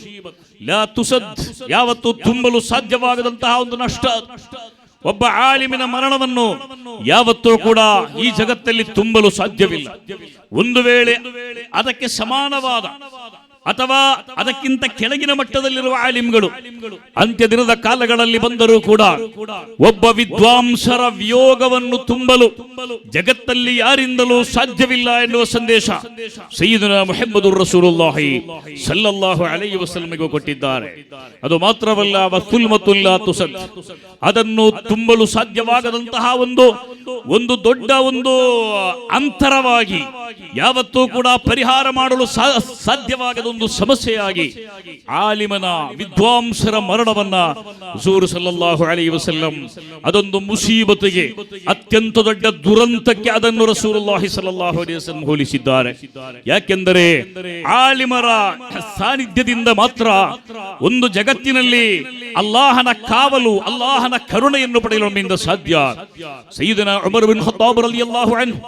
ತುಸದ್. ಯಾವತ್ತು ತುಂಬಲು ಸಾಧ್ಯವಾಗದಂತಹ ಒಂದು ನಷ್ಟ. ಒಬ್ಬ ಆಲಿಮಿನ ಮರಣವನ್ನು ಯಾವತ್ತೂ ಕೂಡ ಈ ಜಗತ್ತಲ್ಲಿ ತುಂಬಲು ಸಾಧ್ಯವಿಲ್ಲ. ಒಂದು ವೇಳೆ ಅದಕ್ಕೆ ಸಮಾನವಾದ ಅಥವಾ ಅದಕ್ಕಿಂತ ಕೆಳಗಿನ ಮಟ್ಟದಲ್ಲಿರುವ ಆಲಿಮ್ಗಳು ಅಂತ್ಯ ದಿನದ ಕಾಲಗಳಲ್ಲಿ ಬಂದರೂ ಕೂಡ ಒಬ್ಬ ವಿದ್ವಾಂಸರ ವಿಯೋಗವನ್ನು ತುಂಬಲು ಜಗತ್ತಲ್ಲಿ ಯಾರಿಂದಲೂ ಸಾಧ್ಯವಿಲ್ಲ ಎನ್ನುವ ಸಂದೇಶ ಸೈಯದುನ ಮೊಹಮ್ಮದ್ ರಸೂಲುಲ್ಲಾಹಿ ಸಲ್ಲಲ್ಲಾಹು ಅಲೈಹಿ ವಸಲ್ಲಮಿಗೂ ಕೊಟ್ಟಿದ್ದಾರೆ. ಅದು ಮಾತ್ರವಲ್ಲ ವಸುಲ್ ಮತ್ತುಲ್ಲ ಅದನ್ನು ತುಂಬಲು ಸಾಧ್ಯವಾಗದಂತಹ ಒಂದು ಒಂದು ದೊಡ್ಡ ಒಂದು ಅಂತರವಾಗಿ ಯಾವತ್ತೂ ಕೂಡ ಪರಿಹಾರ ಮಾಡಲು ಸಾಧ್ಯವಾಗದ ಒಂದು ಸಮಸ್ಯೆಯಾಗಿ ಆಲಿಮನ ವಿದ್ವಾಂಸರ ಮರಣವನ್ನ ಸೂರು ಸಲ್ಲಲ್ಲಾಹು ಅಲೈಹಿ ವಸಲ್ಲಂ ಅದೊಂದು ಮುಸೀಬತಿಗೆ, ಅತ್ಯಂತ ದೊಡ್ಡ ದುರಂತಕ್ಕೆ ಅದನ್ನು ರಸೂಲುಲ್ಲಾಹಿ ಸಲ್ಲಲ್ಲಾಹು ಅಲಿ ವಸಲ್ಲಂ ಹೋಲಿಸಿದ್ದಾರೆ. ಯಾಕೆಂದರೆ ಆಲಿಮರ ಸಾನ್ನಿಧ್ಯದಿಂದ ಮಾತ್ರ ಒಂದು ಜಗತ್ತಿನಲ್ಲಿ ಅಲ್ಲಾಹನ ಕಾವಲು, ಅಲ್ಲಾಹನ ಕರುಣೆಯನ್ನು ಪಡೆಯಲು ನಮ್ಮಿಂದ ಸಾಧ್ಯ. ಸೈದನ ಉಮರ್ ಬಿನ್ ಖತ್ತಾಬ್ ರಲಿಯಲ್ಲಾಹು ಅನ್ಹು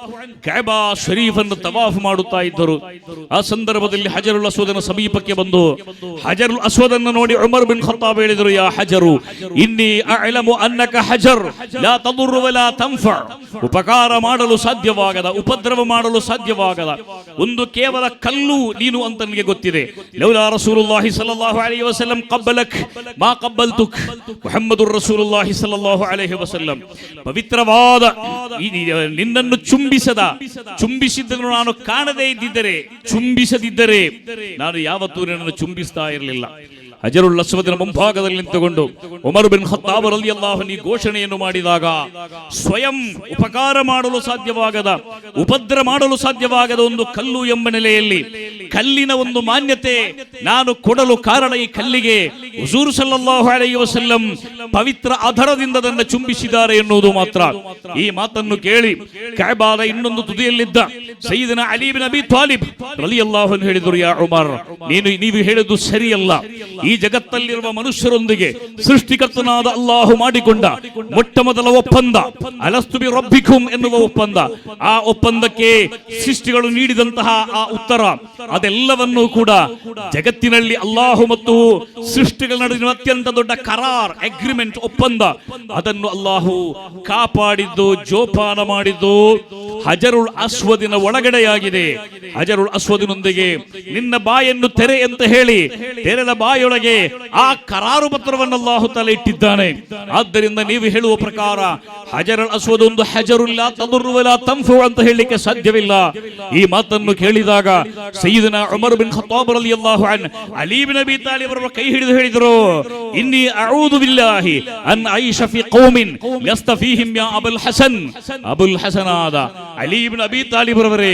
ಕಅಬಾ ಶರೀಫ್ ಅನ್ನು ತವಾಫ್ ಮಾಡುತ್ತಾ ಇದ್ದರು. ಆ ಸಂದರ್ಭದಲ್ಲಿ ಹಜರುಲ್ ಸಮೀಪಕ್ಕೆ ಬಂದು ಹಜರ್ ಅಸ್ವದನ್ನು ನೋಡಿ ಉಮರ್ ಬಿನ್ ಖತ್ತಾಬ್ ಹೇಳಿದರು, ಯಾ ಹಜರು, ಇನ್ನಿ ಅಅಲಮು ಅನ್ನಕ ಹಜರ್, ಲಾ ತದುರು ವಲಾ ತಂಫ. ಉಪಕಾರ ಮಾಡಲು ಸಾಧ್ಯವಾಗದ, ಉಪದ್ರವ ಮಾಡಲು ಸಾಧ್ಯವಾಗದ, ಒಂದು ಕೇವಲ ಕಲ್ಲು ನೀನು ಅಂತ ನನಗೆ ಗೊತ್ತಿದೆ. ಲೌಲಾ ರಸೂಲುಲ್ಲಾಹಿ ಸಲ್ಲಲ್ಲಾಹು ಅಲೈಹಿ ವಸಲ್ಲಂ ಕಬ್ಬಲಕ್, ಮಾ ಕಬ್ಬಲ್ತುಕ್, ಮುಹಮ್ಮದುರ್ ರಸೂಲುಲ್ಲಾಹಿ ಸಲ್ಲಲ್ಲಾಹು ಅಲೈಹಿ ವಸಲ್ಲಂ. ಪವಿತ್ರವಾದ ನಿನ್ನನ್ನು ಚುಂಬಿಸದ, ಚುಂಬಿಸಿದ್ದನ್ನು ನಾನು ಕಾಣದೇ ಇದ್ದಿದ್ದರೆ, ಚುಂಬಿಸದಿದ್ದರೆ ನಾನು ಯಾವತ್ತೂ ನಿನ್ನನ್ನು ಚುಂಬಿಸ್ತಾ ಇರಲಿಲ್ಲ. ಹಜರುಲ್ ಅಸ್ವದಿನ ಮುಂಭಾಗದಲ್ಲಿ ನಿಂತುಕೊಂಡು ಉಮರ್ ಬಿನ್ ಖತ್ತಾಬ್ ರಲಿಯಲ್ಲಾಹು ಈ ಘೋಷಣೆಯನ್ನು ಮಾಡಿದಾಗ, ಸ್ವಯಂ ಉಪಕಾರ ಮಾಡಲು ಸಾಧ್ಯವಾಗದ, ಉಪದ್ರ ಮಾಡಲು ಸಾಧ್ಯವಾಗದ ಒಂದು ಕಲ್ಲು ಎಂಬ ನೆಲೆಯಲ್ಲಿ ಕಲ್ಲಿನ ಒಂದು ಮಾನ್ಯತೆ ನಾನು ಕೊಡಲು ಕಾರಣ ಈ ಕಲ್ಲಿಗೆ. ಹುಜೂರ್ ಸಲ್ಲಲ್ಲಾಹು ಅಲೈಹಿ ವಸಲ್ಲಂ ಪವಿತ್ರ ಅಧರದಿಂದ ಅದನ್ನು ಚುಂಬಿಸಿದ್ದಾರೆ ಎನ್ನುವುದು ಮಾತ್ರ. ಈ ಮಾತನ್ನು ಕೇಳಿ ಕಾಯ್ಬಾದ ಇನ್ನೊಂದು ತುದಿಯಲ್ಲಿದ್ದ ಸೈದನ ಅಲಿ ಬಿನ್ ಅಬಿ ತಾಲಿಬ್ ರಲಿಯಲ್ಲಾಹು ಹೇಳಿದರು, ಯಾ ಉಮರ್, ನೀನು ನೀವು ಹೇಳಿದ್ದು ಸರಿಯಲ್ಲ. ಈ ಜಗತ್ತಲ್ಲಿರುವ ಮನುಷ್ಯರೊಂದಿಗೆ ಸೃಷ್ಟಿಕರ್ತನಾದ ಅಲ್ಲಾಹು ಮಾಡಿಕೊಂಡ ಮೊಟ್ಟ ಮೊದಲ ಒಪ್ಪಂದ, ಅಲಸ್ತು ಬಿ ರಬ್ಬಿಕುಂ ಎನ್ನುವ ಒಪ್ಪಂದ. ಆ ಒಪ್ಪಂದಕ್ಕೆ ಸೃಷ್ಟಿಗಳು ನೀಡಿದಂತಹ ಆ ಉತ್ತರ ಅದೆಲ್ಲವನ್ನೂ ಕೂಡ ಜಗತ್ತಿನಲ್ಲಿ ಅಲ್ಲಾಹು ಮತ್ತು ಸೃಷ್ಟಿಗಳ ನಡುವಿನ ಅತ್ಯಂತ ದೊಡ್ಡ ಕರಾರ್ ಅಗ್ರಿಮೆಂಟ್ ಒಪ್ಪಂದ. ಅದನ್ನು ಅಲ್ಲಾಹು ಕಾಪಾಡಿದ್ದು, ಜೋಪಾನ ಮಾಡಿದ್ದು. ಹಜರುಳ್ ಅಸ್ವದಿನ ಒಳಗಡೆಯಾಗಿದೆ. ಹಜರುಳ್ ಅಸ್ವದಿನೊಂದಿಗೆ, ನಿನ್ನ ಬಾಯನ್ನು ತೆರೆ ಅಂತ ಹೇಳಿ, ತೆರೆದ ಬಾಯೊಳಗೆ ಆ ಕರಾರು ಪತ್ರವನ್ನು ಅಲ್ಲಾಹು ತಲೆ ಇಟ್ಟಿದ್ದಾನೆ. ಆದ್ದರಿಂದ ನೀವು ಹೇಳುವ ಪ್ರಕಾರ, ಹಜರುಲ್ ಅಸ್ವದ್ ಒಂದು ಹಜರುಲ್ಲ ತದುರುವಲ್ಲ ತಂಫು ಅಂತ ಹೇಳಲಿಕ್ಕೆ ಸಾಧ್ಯವಿಲ್ಲ. ಈ ಮಾತನ್ನು ಕೇಳಿದಾಗ ಸೈಯದನ ಉಮರ್ ಬಿನ್ ಖತ್ತಾಬ್ ರಲಿಯಲ್ಲಾಹು ಅನ್ ಅಲಿ ಬಿನ್ ಅಬಿ ತಾಲಿಬ್ ಅವರ ಕೈ ಹಿಡಿದು ಹೇಳಿದರು, ಇನ್ನಿ ಅಊದು ಬಿಲ್ಲಾಹಿ ಅನ್ ಐಶ ಫಿ ಕೌಮಿನ್ ಯಸ್ತಫೀಹಿಂ ಯಾ ಅಬುಲ್ ಹಸನ್. ಅಬುಲ್ ಹಸನಾದ ಅಲಿ ಬಿನ್ ಅಬಿ ತಾಲಿಬ್ ರವರೇ,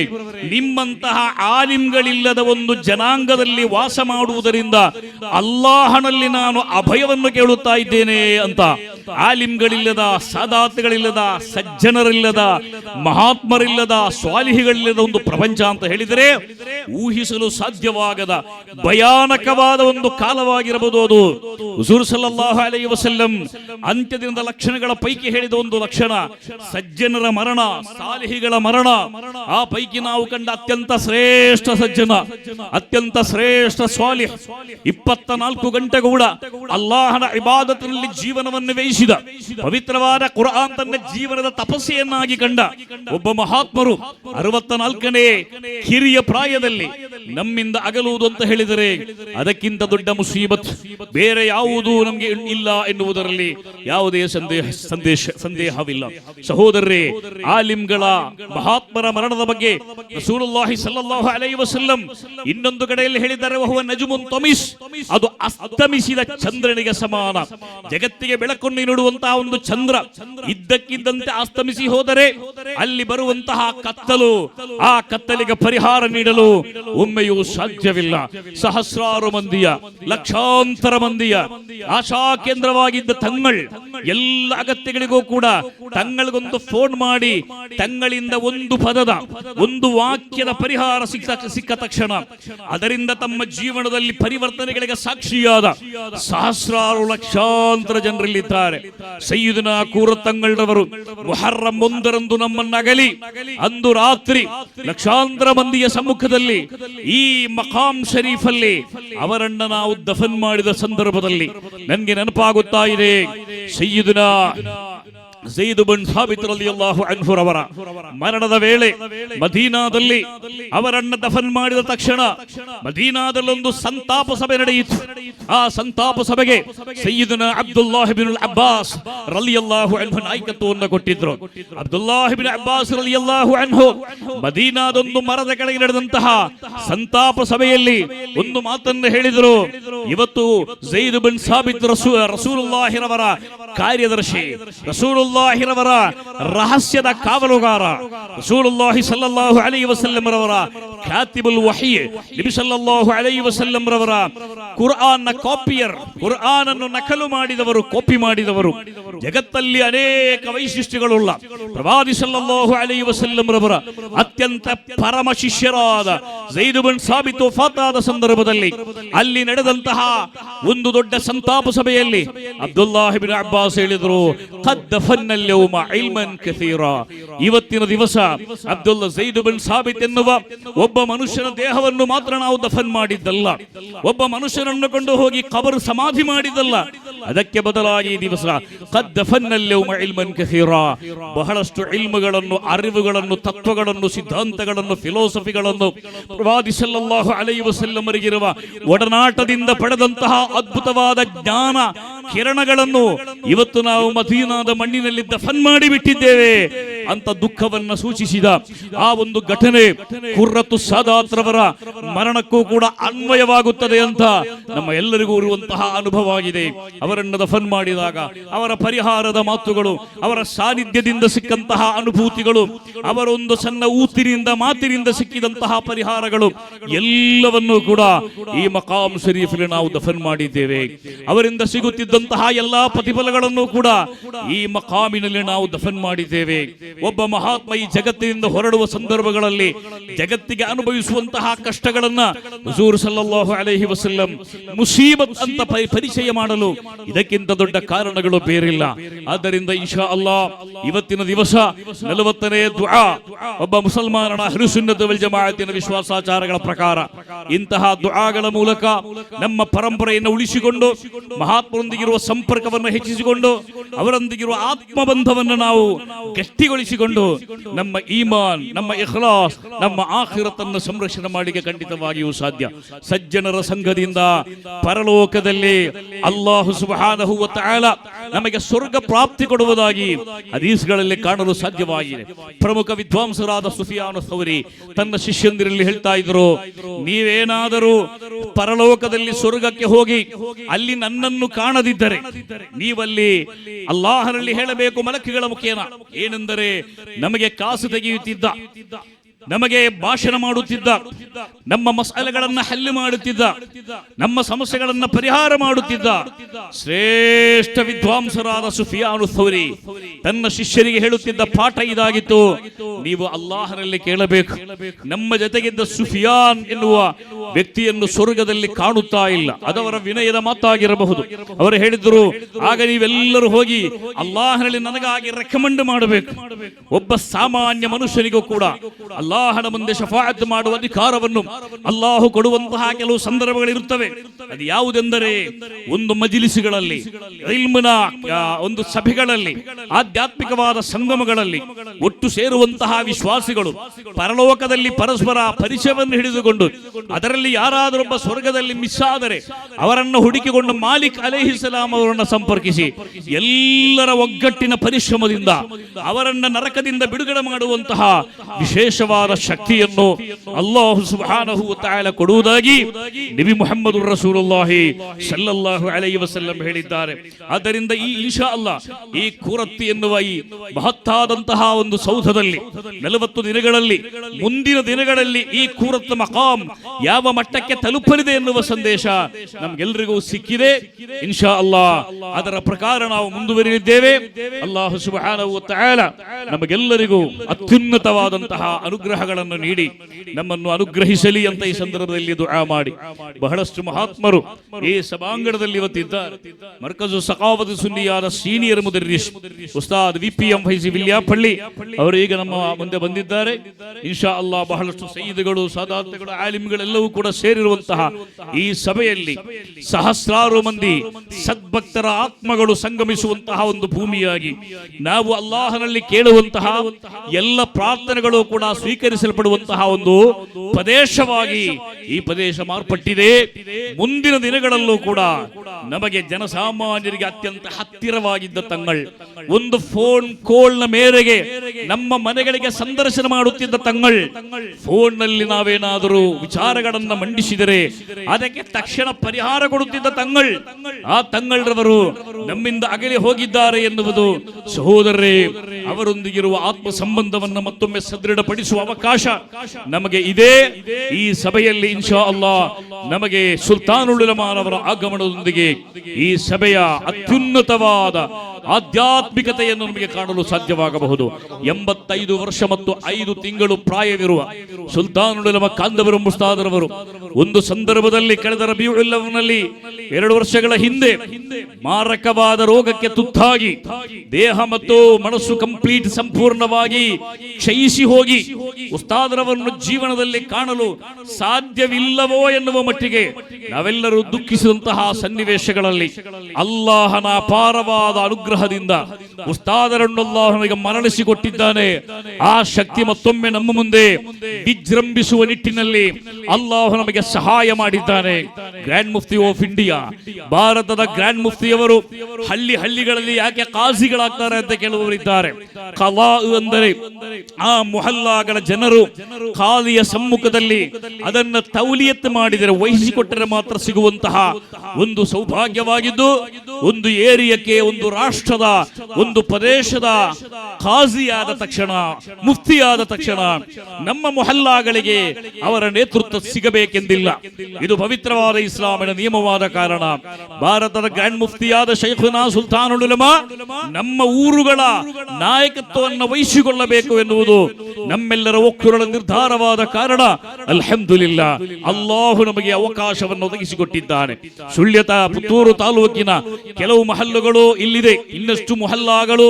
ನಿಮ್ಮಂತಹ ಆಲಿಮ್ಗಳಿಲ್ಲದ ಒಂದು ಜನಾಂಗದಲ್ಲಿ ವಾಸ ಮಾಡುವುದರಿಂದ ಅಲ್ಲಾಹನಲ್ಲಿ ನಾನು ಅಭಯವನ್ನು ಕೇಳುತ್ತಾ ಇದ್ದೇನೆ ಅಂತ ಆಲಿಮ್ಗಳಿಲ್ಲದ, ಸಾದಾತ್ಗಳಿಲ್ಲದ, ಸಜ್ಜನರಿಲ್ಲದ, ಮಹಾತ್ಮರಿಲ್ಲದ, ಸ್ವಾಲಿಹಿಗಳಿಲ್ಲದ ಒಂದು ಪ್ರಪಂಚ ಅಂತ ಹೇಳಿದರೆ ಊಹಿಸಲು ಸಾಧ್ಯವಾಗದ ಭಯಾನಕವಾದ ಒಂದು ಕಾಲವಾಗಿರಬಹುದು ಅದು. ಹುಸೂರ್ ಸಲ್ಲಲ್ಲಾಹು ಅಲೈಹಿ ವಸಲ್ಲಂ ಅಂತ್ಯದಿನದ ಲಕ್ಷಣಗಳ ಪೈಕಿ ಹೇಳಿದ ಒಂದು ಲಕ್ಷಣ, ಸಜ್ಜನರ ಮರಣ, ಸಾಲಿಹಿಗಳ ಮರಣ. ಆ ಪೈಕಿ ನಾವು ಕಂಡ ಅತ್ಯಂತ ಶ್ರೇಷ್ಠ ಸಜ್ಜನ, ಅತ್ಯಂತ ಶ್ರೇಷ್ಠ ಸ್ವಾಲಿ ಇಪ್ಪತ್ತ ನಾಲ್ಕು ಗಂಟೆ ಕೂಡ ಅಲ್ಲಾಹನ ಇಬಾದತಿನಲ್ಲಿ ಜೀವನವನ್ನು ವ್ಯಯಿಸಿದ ಪವಿತ್ರವಾದ ಕುರಾನ್ ತನ್ನ ಜೀವನದ ತಪಸ್ಸೆಯನ್ನಾಗಿ ಕಂಡ ಒಬ್ಬ ಮಹಾತ್ಮರು ಅರವತ್ತ ನಾಲ್ಕನೇ ಪ್ರಾಯದಲ್ಲಿ ನಮ್ಮಿಂದ ಅಗಲುವುದು ಅಂತ ಹೇಳಿದರೆ ಅದಕ್ಕಿಂತ ದೊಡ್ಡ ಮುಸೀಬತ್ ಬೇರೆ ಯಾವುದೂ ನಮಗೆ ಇಲ್ಲ ಎನ್ನುವುದರಲ್ಲಿ ಯಾವುದೇ ಸಂದೇಹ, ಸಂದೇಶ, ಸಂದೇಹವಿಲ್ಲ. ಸಹೋದರರೇ, ಆಲಿಂಗಳ ಮಹಾತ್ಮರ ಮರಣದ ಬಗ್ಗೆ ರಸೂಲುಲ್ಲಾಹಿ ಸಲ್ಲಲ್ಲಾಹು ಅಲೈಹಿ ವಸಲ್ಲಂ ಇನ್ನೊಂದು ಕಡೆಯಲ್ಲಿ ಹೇಳಿದ್ದಾರೆ ಅದು ಅಸ್ತಮಿಸಿದ ಚಂದ್ರನಿಗೆ ಸಮಾನ. ಜಗತ್ತಿಗೆ ಬೆಳಕನ್ನು ನೀಡುವಂತಹ ಒಂದು ಚಂದ್ರ ಇದ್ದಕ್ಕಿದ್ದಂತೆ ಅಸ್ತಮಿಸಿ ಹೋದರೆ ಅಲ್ಲಿ ಬರುವಂತಹ ಕತ್ತಲು ಆ ಕತ್ತಲಿಗೆ ಪರಿಹಾರ ನೀಡಲು ಒಮ್ಮೆಯೂ ಸಾಧ್ಯವಿಲ್ಲ. ಸಹಸ್ರಾರು ಮಂದಿಯ, ಲಕ್ಷಾಂತರ ಮಂದಿಯ, ಆಶಾ ಕೇಂದ್ರವಾಗಿದ್ದ ತಂಗಳ್ ಎಲ್ಲ ಅಗತ್ಯಗಳಿಗೂ ಕೂಡ ತಂಗಳಿಗೊಂದು ಫೋನ್ ಮಾಡಿ ತಂಗಳಿಂದ ಒಂದು ಪದದ, ಒಂದು ವಾಕ್ಯದ ಪರಿಹಾರ ಸಿಕ್ಕ ಸಿಕ್ಕ ತಕ್ಷಣ ಅದರಿಂದ ತಮ್ಮ ಜೀವನದಲ್ಲಿ ಪರಿವರ್ತನೆಗಳಿಗೆ ಸಾಕ್ಷಿಯಾದ ಸಹಸ್ರಾರು ಲಕ್ಷಾಂತರ ಜನರಲ್ಲಿದ್ದಾರೆ. ಸೈಯುದಿನ ಕೂರತ್ತಂಗಳವರು ಮುಹರ್ರಂ ಒಂದರಂದು ನಮ್ಮನ್ನ ಅಗಲಿ. ಅಂದು ರಾತ್ರಿ ಲಕ್ಷಾಂತರ ಮಂದಿಯ ಸಮ್ಮುಖದಲ್ಲಿ ಈ ಮಕಾಂ ಶರೀಫಲ್ಲಿ ಅವರನ್ನ ನಾವು ದಫನ್ ಮಾಡಿದ ಸಂದರ್ಭದಲ್ಲಿ ನನಗೆ ನೆನಪಾಗುತ್ತಾ ಇದೆ, ಸೈಯುದಿನ ಝೈದ್ ಬಿನ್ ಸಾಬಿತ್ ರಲಿಯಲ್ಲಾಹು ಅನ್ಹು ರವರ ಮರಣದ ವೇಳೆ ಮದೀನಾದಲ್ಲಿ ಅವರನ್ನ ದಫನ್ ಮಾಡಿದ ತಕ್ಷಣ ಮದೀನಾದಲ್ಲೊಂದು ಸಂತಾಪ ಸಭೆ ನಡೆಯಿತು. ಆ ಸಂತಾಪ ಸಭೆಗೆ ಸೈಯದನ ಅಬ್ದುಲ್ಲಾಹಿಬಿನ್ ಅಬ್ಬಾಸ್ ರಲಿಯಲ್ಲಾಹು ಅನ್ಹು ನಾಯಕತ್ವವನ್ನು ಕೊಟ್ಟಿದ್ರು. ಅಬ್ದುಲ್ಲಾಹಿಬಿನ್ ಅಬ್ಬಾಸ್ ರಲಿಯಲ್ಲಾಹು ಅನ್ಹು ಮದೀನಾದೊಂದು ಮರದ ಕೆಳಗೆ ನಡೆದಂತಹ ಸಂತಾಪ ಸಭೆಯಲ್ಲಿ ಒಂದು ಮಾತನ್ನು ಹೇಳಿದರು. ಇವತ್ತು ಜೈದು ಬಿನ್ ಸಾಬಿತ್ ರಸೂ, ರಸೂಲುಲ್ಲಾಹಿರವರ ಕಾರ್ಯದರ್ಶಿ ರಸೂಲುಲ್ಲಾಹಿರವರ ರಹಸ್ಯದ ಕಾವಲುಗಾರ ರಸೂಲುಲ್ಲಾಹಿ ಸಲ್ಲಲ್ಲಾಹು ಅಲೈಹಿ ವಸಲ್ಲಂ ರವರ ಖಾತಿಬುಲ್ ವಹಿ ನಬಿ ಸಲ್ಲಲ್ಲಾಹು ಅಲೈಹಿ ವಸಲ್ಲಂ ರವರ ಕುರ್ಆನ್ನ ಕಾಪಿಯರ್ ಕುರ್ಆನ್ ಅನ್ನು ನಕಲು ಮಾಡಿದವರು ಕಾಪಿ ಮಾಡಿದವರು ಜಗತ್ತಲ್ಲಿ ಅನೇಕ ವೈಶಿಷ್ಟ್ಯಗಳುಳ್ಳ ಪ್ರವಾದಿ ಸಲ್ಲಲ್ಲಾಹು ಅಲೈಹಿ ವಸಲ್ಲಂ ರವರ ಅತ್ಯಂತ ಪರಮ ಶಿಷ್ಯರಾದ ಝೈದ್ ಬಿನ್ ಸಾಬಿತ್ ವಫಾತಾದ ಸಂದರ್ಭದಲ್ಲಿ ಅಲ್ಲಿ ನಡೆದಂತಹ ಒಂದು ದೊಡ್ಡ ಸಂತಾಪ ಸಭೆಯಲ್ಲಿ ಅಬ್ದುಲ್ಲಾಹ್ ಬಿನ್ ಅಬ್ಬಾಸ್ ಹೇಳಿದರು "ಖದ್ ದಫನ್ನ ಅಲ್-ಯೌಮ ಇಲ್ಮನ್ ಕಸೀರಾ." ಇವತ್ತಿನ ದಿವಸ ಅಬ್ದುಲ್ಲಾ ಝೈದ್ ಬಿನ್ ಸಾಬಿತ್ ಎನ್ನುವ ಒಬ್ಬ ಮನುಷ್ಯನ ದೇಹವನ್ನು ಮಾತ್ರ ನಾವು ದಫನ್ ಮಾಡಿದ್ದಲ್ಲ ಒಬ್ಬ ಮನುಷ್ಯನನ್ನು ಕೊಂಡು ಹೋಗಿ ಕಬರು ಸಮಾಧಿ ಮಾಡಿದ್ದಲ್ಲ ಅದಕ್ಕೆ ಬದಲಾಗಿ ದಿವಸ. ಬಹಳಷ್ಟು ಇಲ್ಮುಗಳನ್ನು, ಅರಿವುಗಳನ್ನು, ತತ್ವಗಳನ್ನು, ಸಿದ್ಧಾಂತಗಳನ್ನು, ಫಿಲೋಸಫಿಗಳನ್ನು ಪ್ರವಾದಿ ಅಲೆಯುವ ಅಲೈಹಿ ವಸಲ್ಲಮರಿಗಿರುವ ಒಡನಾಟದಿಂದ ಪಡೆದಂತಹ ಅದ್ಭುತವಾದ ಜ್ಞಾನ, ಕಿರಣಗಳನ್ನು ಇವತ್ತು ನಾವು ಮದೀನಾದ ಮಣ್ಣಿನಲ್ಲಿ ದಫನ್ ಮಾಡಿಬಿಟ್ಟಿದ್ದೇವೆ ಅಂತ ದುಃಖವನ್ನ ಸೂಚಿಸಿದ ಆ ಒಂದು ಘಟನೆ ಕುರ್ರತು ಸಾದಾತ್ರವರ ಮರಣಕ್ಕೂ ಕೂಡ ಅನ್ವಯವಾಗುತ್ತದೆ ಅಂತ ನಮ್ಮ ಎಲ್ಲರಿಗೂ ಇರುವಂತಹ ಅನುಭವ ಆಗಿದೆ. ಅವರನ್ನು ದಫನ್ ಮಾಡಿದಾಗ ಅವರ ಪರಿಹಾರದ ಮಾತುಗಳು, ಅವರ ಸಾನ್ನಿಧ್ಯದಿಂದ ಸಿಕ್ಕಂತಹ ಅನುಭೂತಿಗಳು, ಅವರೊಂದು ಸಣ್ಣ ಊತಿನಿಂದ ಮಾತಿನಿಂದ ಸಿಕ್ಕಿದಂತಹ ಪರಿಹಾರಗಳು, ಎಲ್ಲವನ್ನೂ ಕೂಡ ಈ ಮಕಾಂ ಶರೀಫಲ್ಲಿ ನಾವು ದಫನ್ ಮಾಡಿದ್ದೇವೆ. ಅವರಿಂದ ಸಿಗುತ್ತಿದ್ದಂತಹ ಎಲ್ಲಾ ಪ್ರತಿಫಲಗಳನ್ನು ಕೂಡ ಈ ಮಕಾಮಿನಲ್ಲಿ ನಾವು ದಫನ್ ಮಾಡಿದ್ದೇವೆ. ಒಬ್ಬ ಮಹಾತ್ಮ ಈ ಜಗತ್ತಿನಿಂದ ಹೊರಡುವ ಸಂದರ್ಭಗಳಲ್ಲಿ ಜಗತ್ತಿಗೆ ಅನುಭವಿಸುವಂತಹ ಕಷ್ಟಗಳನ್ನ ಹುಜೂರ್ ಸಲ್ಲಲ್ಲಾಹು ಅಲೈಹಿ ವಸಲ್ಲಂ ಮುಸೀಬತ್ ಅಂತ ಪರಿ- ಪರಿಚಯ ಮಾಡಲು ಇದಕ್ಕಿಂತ ದೊಡ್ಡ ಕಾರಣಗಳು ಬೇರಿಲ್ಲ. ಆದ್ದರಿಂದ ಇನ್ಶಾ ಅಲ್ಲಾ ಇವತ್ತಿನ ದಿವಸ ನಲವತ್ತನೇ ದುಆ ಒಬ್ಬ ಮುಸಲ್ಮಾನನ ಹರುಸುನ್ನತ ವಲ್ ಜಮಾಅತಿನ ವಿಶ್ವಾಸಾಚಾರಗಳ ಪ್ರಕಾರ ಇಂತಹ ದುಆಗಳ ಮೂಲಕ ನಮ್ಮ ಪರಂಪರೆಯನ್ನು ಉಳಿಸಿಕೊಂಡು ಮಹಾತ್ಮರೊಂದಿಗಿರುವ ಸಂಪರ್ಕವನ್ನು ಹೆಚ್ಚಿಸಿಕೊಂಡು ಅವರೊಂದಿಗಿರುವ ಆತ್ಮಬಂಧವನ್ನು ನಾವು ಗಟ್ಟಿಗೊಳಿಸಿಕೊಂಡು ನಮ್ಮ ಈಮಾನ್, ನಮ್ಮ ಇಖ್ಲಾಸ್, ನಮ್ಮ ಆಖಿರತನ್ನು ಸಂರಕ್ಷಣೆ ಮಾಡಲಿಕ್ಕೆ ಖಂಡಿತವಾಗಿಯೂ ಸಾಧ್ಯ. ಸಜ್ಜನರ ಸಂಘದಿಂದ ಪರಲೋಕದಲ್ಲಿ ಅಲ್ಲಾಹು ಸುಬ್ಹಾನಹು ವ ತಾಳ ನಮಗೆ ಸ್ವರ್ಗ ಪ್ರಾಪ್ತಿ ಕೊಡುವುದಾಗಿ ಹದೀಸ್ಗಳಲ್ಲಿ ಕಾಣಲು ಸಾಧ್ಯವಾಗಿದೆ. ಪ್ರಮುಖ ವಿದ್ವಾಂಸರಾದ ಸುಫಿಯಾನ ಸೌರಿ ತನ್ನ ಶಿಷ್ಯಂದಿರಲ್ಲಿ ಹೇಳ್ತಾ ಇದ್ರು, ನೀವೇನಾದರೂ ಪರಲೋಕದಲ್ಲಿ ಸ್ವರ್ಗಕ್ಕೆ ಹೋಗಿ ಅಲ್ಲಿ ನನ್ನನ್ನು ಕಾಣದಿದ್ದರೆ ನೀವಲ್ಲಿ ಅಲ್ಲಾಹನಲ್ಲಿ ಹೇಳಬೇಕು ಮಲಕಿಗಳ ಮುಖೇನ. ಏನೆಂದರೆ, ನಮಗೆ ಕಾಸು ತೆಗೆಯುತ್ತಿದ್ದ ನಮಗೆ ಭಾಷಣ ಮಾಡುತ್ತಿದ್ದ, ನಮ್ಮ ಮಸಾಲೆಗಳನ್ನ ಹಲ್ಲು ಮಾಡುತ್ತಿದ್ದ, ನಮ್ಮ ಸಮಸ್ಯೆಗಳನ್ನ ಪರಿಹಾರ ಮಾಡುತ್ತಿದ್ದ ಶ್ರೇಷ್ಠ ವಿದ್ವಾಂಸರಾದ ಸುಫಿಯಾನು ಸೌರಿ ತನ್ನ ಶಿಷ್ಯರಿಗೆ ಹೇಳುತ್ತಿದ್ದ ಪಾಠ ಇದಾಗಿತ್ತು. ನೀವು ಅಲ್ಲಾಹನಲ್ಲಿ ಕೇಳಬೇಕು. ನಮ್ಮ ಜೊತೆಗಿದ್ದ ಸುಫಿಯಾನ್ ಎನ್ನುವ ವ್ಯಕ್ತಿಯನ್ನು ಸ್ವರ್ಗದಲ್ಲಿ ಕಾಣುತ್ತಾ ಇಲ್ಲ. ಅದವರ ವಿನಯದ ಮಾತಾಗಿರಬಹುದು. ಅವರು ಹೇಳಿದ್ರು, ಆಗ ನೀವೆಲ್ಲರೂ ಹೋಗಿ ಅಲ್ಲಾಹನಲ್ಲಿ ನನಗಾಗಿ ರೆಕಮೆಂಡ್ ಮಾಡಬೇಕು. ಒಬ್ಬ ಸಾಮಾನ್ಯ ಮನುಷ್ಯನಿಗೂ ಕೂಡ ಅಲ್ಲಾಹನ ಮುಂದೆ ಶಫಾಯತ್ ಮಾಡುವ ಅಧಿಕಾರವನ್ನು ಅಲ್ಲಾಹು ಕೊಡುವಂತಹ ಕೆಲವು ಸಂದರ್ಭಗಳಿರುತ್ತವೆ. ಅದು ಯಾವುದೆಂದರೆ ಒಂದು ಮಜಿಲಿಸುಗಳಲ್ಲಿ ಒಂದು ಸಭೆಗಳಲ್ಲಿ, ಆಧ್ಯಾತ್ಮಿಕವಾದ ಸಂಗಮಗಳಲ್ಲಿ ಒಟ್ಟು ಸೇರುವಂತಹ ವಿಶ್ವಾಸಿಗಳು ಪರಲೋಕದಲ್ಲಿ ಪರಸ್ಪರ ಪರಿಚಯವನ್ನು ಹಿಡಿದುಕೊಂಡು, ಅದರಲ್ಲಿ ಯಾರಾದರೊಬ್ಬ ಸ್ವರ್ಗದಲ್ಲಿ ಮಿಸ್ ಆದರೆ ಅವರನ್ನು ಹುಡುಕಿಕೊಂಡು ಮಾಲಿಕ್ ಅಲೇಹಿಸಲಾಂ ಅವರನ್ನು ಸಂಪರ್ಕಿಸಿ, ಎಲ್ಲರ ಒಗ್ಗಟ್ಟಿನ ಪರಿಶ್ರಮದಿಂದ ಅವರನ್ನ ನರಕದಿಂದ ಬಿಡುಗಡೆ ಮಾಡುವಂತಹ ವಿಶೇಷವಾದ ಶಕ್ತಿಯನ್ನು ಅಲ್ಲಾಹು ಸುಬಾನಹು ವ ತಆಲ ಕೊಡುವುದಾಗಿ ನಬಿ ಮುಹಮ್ಮದ್ ರಸೂಲುಲ್ಲಾಹಿ ಸಲ್ಲಲ್ಲಾಹು ಅಲೈಹಿ ವಸಲ್ಲಂ ಹೇಳಿದ್ದಾರೆ. ಆದ್ದರಿಂದ ಈ ಇನ್ಶಾ ಅಲ್ಲಾ ಈ ಕೂರತ್ತಿ ಎನ್ನುವ ಈ ಮಹತ್ತಾದಂತಹ ಒಂದು ಸೌಧದಲ್ಲಿ ನಲವತ್ತು ದಿನಗಳಲ್ಲಿ ಮುಂದಿನ ದಿನಗಳಲ್ಲಿ ಈ ಕೂರತ್ ಮಕಾಂ ಯಾವ ಮಟ್ಟಕ್ಕೆ ತಲುಪಲಿದೆ ಎನ್ನುವ ಸಂದೇಶ ನಮ್ಗೆಲ್ರಿಗೂ ಸಿಕ್ಕಿದೆ. ಇನ್ಶಾ ಅಲ್ಲಾ ಅದರ ಪ್ರಕಾರ ನಾವು ಮುಂದುವರಿಯಲಿದ್ದೇವೆ. ಅಲ್ಲಾಹು ಸುಬ್ಹಾನಹು ವ ತಆಲ ನಮಗೆಲ್ಲರಿಗೂ ಅತ್ಯುನ್ನತವಾದಂತಹ ಅನುಗ್ರಹಗಳನ್ನು ನೀಡಿ ನಮ್ಮನ್ನು ಅನುಗ್ರಹಿಸಲಿ ಅಂತ ಈ ಸಂದರ್ಭದಲ್ಲಿ ದುಆ ಮಾಡಿ. ಬಹಳಷ್ಟು ಮಹಾತ್ಮರು ಈ ಸಭಾಂಗಣದಲ್ಲಿ ಇವತ್ತಿದ್ದಾರೆ. ಮರ್ಕಜು ಸಖಾವತ್ ಸುನ್ನಿಯಾದ ಸೀನಿಯರ್ ಮುದರ್ರಿಸ್ Ustad V P M Faizi Villyapalli ಅವರು ಈಗ ನಮ್ಮ ಮುಂದೆ ಬಂದಿದ್ದಾರೆ. ಇನ್ಶಾ ಅಲ್ಲಾ ಬಹಳಷ್ಟು ಸೈದ್ಗಳು ಸಾದಾತ್ಗಳು, ಆಲಿಮ್ಗಳೆಲ್ಲವೂ ಕೂಡ ಸೇರಿರುವಂತಹ ಈ ಸಭೆಯಲ್ಲಿ ಸಹಸ್ರಾರು ಮಂದಿ ಸದ್ಭಕ್ತರ ಆತ್ಮಗಳು ಸಂಗಮಿಸುವಂತಹ ಒಂದು ಭೂಮಿಯಾಗಿ ನಾವು ಅಲ್ಲಾಹನಲ್ಲಿ ಕೇಳುವಂತಹ ಎಲ್ಲ ಪ್ರಾರ್ಥನೆಗಳು ಕೂಡ ಸ್ವೀಕರಿಸಲ್ಪಡುವಂತಹ ಒಂದು ಪ್ರದೇಶವಾಗಿ ಈ ಪ್ರದೇಶ ಮಾರ್ಪಟ್ಟಿದೆ. ಮುಂದಿನ ದಿನಗಳಲ್ಲೂ ಕೂಡ ನಮಗೆ ಜನಸಾಮಾನ್ಯರಿಗೆ ಅತ್ಯಂತ ಹತ್ತಿರವಾಗಿದ್ದ ತಂಗಳ್ ಒಂದು ಫೋನ್ ಕೋಲ್ನ ಮೇರೆಗೆ ನಮ್ಮ ಮನೆಗಳಿಗೆ ಸಂದರ್ಶನ ಮಾಡುತ್ತಿದ್ದ ತಂಗಳ್ ಫೋನ್ನಲ್ಲಿ ನಾವೇನಾದರೂ ವಿಚಾರಗಳನ್ನ ಮಂಡಿಸಿದರೆ ಅದಕ್ಕೆ ತಕ್ಷಣ ಪರಿಹಾರ ಕೊಡುತ್ತಿದ್ದ ತಂಗಳ್ ಆ ತಂಗಳ್ರವರು ನಮ್ಮಿಂದ ಅಗಲಿ ಹೋಗಿದ್ದಾರೆ ಎನ್ನುವುದು ಸಹೋದರರೇ ಅವರೊಂದಿಗಿರುವ ಆತ್ಮ ಸಂಬಂಧವನ್ನು ಮತ್ತೊಮ್ಮೆ ಸದೃಢಪಡಿಸುವ ಅವಕಾಶ ನಮಗೆ ಇದೆ. ಈ ಸಭೆಯಲ್ಲಿ ಇನ್ಶಾ ಅಲ್ಲಾ ನಮಗೆ ಸುಲ್ತಾನುಲ್ ಅವರ ಆಗಮನದೊಂದಿಗೆ ಈ ಸಭೆಯ ಅತ್ಯುನ್ನತವಾದ ಆಧ್ಯಾತ್ಮಿಕತೆಯನ್ನು ನಮಗೆ ಕಾಣಲು ಸಾಧ್ಯವಾಗಬಹುದು. ಎಂಬತ್ತೈದು ವರ್ಷ ಮತ್ತು ಐದು ತಿಂಗಳು ಪ್ರಾಯವಿರುವ ಸುಲ್ತಾನುಲ್ ಉಲಮ ಕಾಂದವರು, ಮುಸ್ತಾದರವರು ಒಂದು ಸಂದರ್ಭದಲ್ಲಿ ಕಳೆದ ರಬಿಯುಲ್ಲವನಲ್ಲಿ ಎರಡು ವರ್ಷಗಳ ಹಿಂದೆ ಮಾರಕವಾದ ರೋಗಕ್ಕೆ ತುತ್ತಾಗಿ ದೇಹ ಮತ್ತು ಮನಸ್ಸು ಕಂಪ್ಲೀಟ್ ಸಂಪೂರ್ಣವಾಗಿ ಕ್ಷಯಿಸಿ ಹೋಗಿ ಉಸ್ತಾದರವನ್ನು ಜೀವನದಲ್ಲಿ ಕಾಣಲು ಸಾಧ್ಯವಿಲ್ಲವೋ ಎನ್ನುವ ಮಟ್ಟಿಗೆ ನಾವೆಲ್ಲರೂ ದುಃಖಿಸಿದಂತಹ ಸನ್ನಿವೇಶಗಳಲ್ಲಿ ಅಲ್ಲಾಹನ ಅಪಾರವಾದ ಅನುಗ್ರಹದಿಂದ ಉಸ್ತಾದರನ್ನು ಅಲ್ಲಾಹನಿಗೆ ಮರಳಿಸಿಕೊಟ್ಟಿದ್ದಾನೆ ಆ ಶಕ್ತಿ ಮತ್ತೊಮ್ಮೆ ನಮ್ಮ ಮುಂದೆ ವಿಜೃಂಭಿಸುವ ನಿಟ್ಟಿನಲ್ಲಿ ಅಲ್ಲಾಹ ನಮಗೆ ಸಹಾಯ ಮಾಡಿದ್ದಾನೆ. Grand Mufti of India. ಭಾರತದ ಗ್ರ್ಯಾಂಡ್ ಮುಫ್ತಿಯವರು ಹಳ್ಳಿ ಹಳ್ಳಿಗಳಲ್ಲಿ ಯಾಕೆ ಕಾಜಿಗಳಾಗ್ತಾರೆ ಅಂತ ಕೆಲವರಿದ್ದಾರೆ ಕಲಾ ಅಂದರೆ ಆ ಮೊಹಲ್ಲಾಗಳ ಜನರು ಖಾಲಿಯ ಸಮ್ಮುಖದಲ್ಲಿ ಅದನ್ನ ತೌಲಿಯತ್ ಮಾಡಿದರೆ, ವಹಿಸಿಕೊಟ್ಟರೆ ಮಾತ್ರ ಸಿಗುವಂತಹ ಒಂದು ಸೌಭಾಗ್ಯವಾಗಿದ್ದು, ಒಂದು ಏರಿಯಕ್ಕೆ, ಒಂದು ರಾಷ್ಟ್ರದ, ಒಂದು ಪ್ರದೇಶದ ಖಾಸಿಯಾದ ತಕ್ಷಣ, ಮುಫ್ತಿಯಾದ ತಕ್ಷಣ ನಮ್ಮ ಮೊಹಲ್ಲಾಗಳಿಗೆ ಅವರ ನೇತೃತ್ವ ಸಿಗಬೇಕೆಂದಿಲ್ಲ. ಇದು ಪವಿತ್ರವಾದ ಇಸ್ಲಾಮಿನ ನಿಯಮವಾದ ಕಾರಣ. ಭಾರತದ ಗ್ರ್ಯಾಂಡ್ ಮುಫ್ತಿಯಾದ ಶೈಖುನಾ ಸುಲ್ತಾನುಲ್ ಉಲಮಾ ನಮ್ಮ ಊರುಗಳ ನಾಯಕತ್ವವನ್ನು ವಹಿಸಿಕೊಳ್ಳಬೇಕು ಎನ್ನುವುದು ನಮ್ಮೆಲ್ಲರ ಒಕ್ಕುರಳ ನಿರ್ಧಾರವಾದ ಕಾರಣ. ಅಲ್ಹಮ್ದುಲಿಲ್ಲ, ಅಲ್ಲಾಹು ನಮಗೆ ಅವಕಾಶವನ್ನು ಒದಗಿಸಿಕೊಟ್ಟಿದ್ದಾನೆ. ಸುಳ್ಯತ ಪುತ್ತೂರು ತಾಲೂಕಿನ ಕೆಲವು ಮಹಲ್ಲುಗಳು ಇಲ್ಲಿದೆ. ಇನ್ನಷ್ಟು ಮೊಹಲ್ಲಾಗಳು,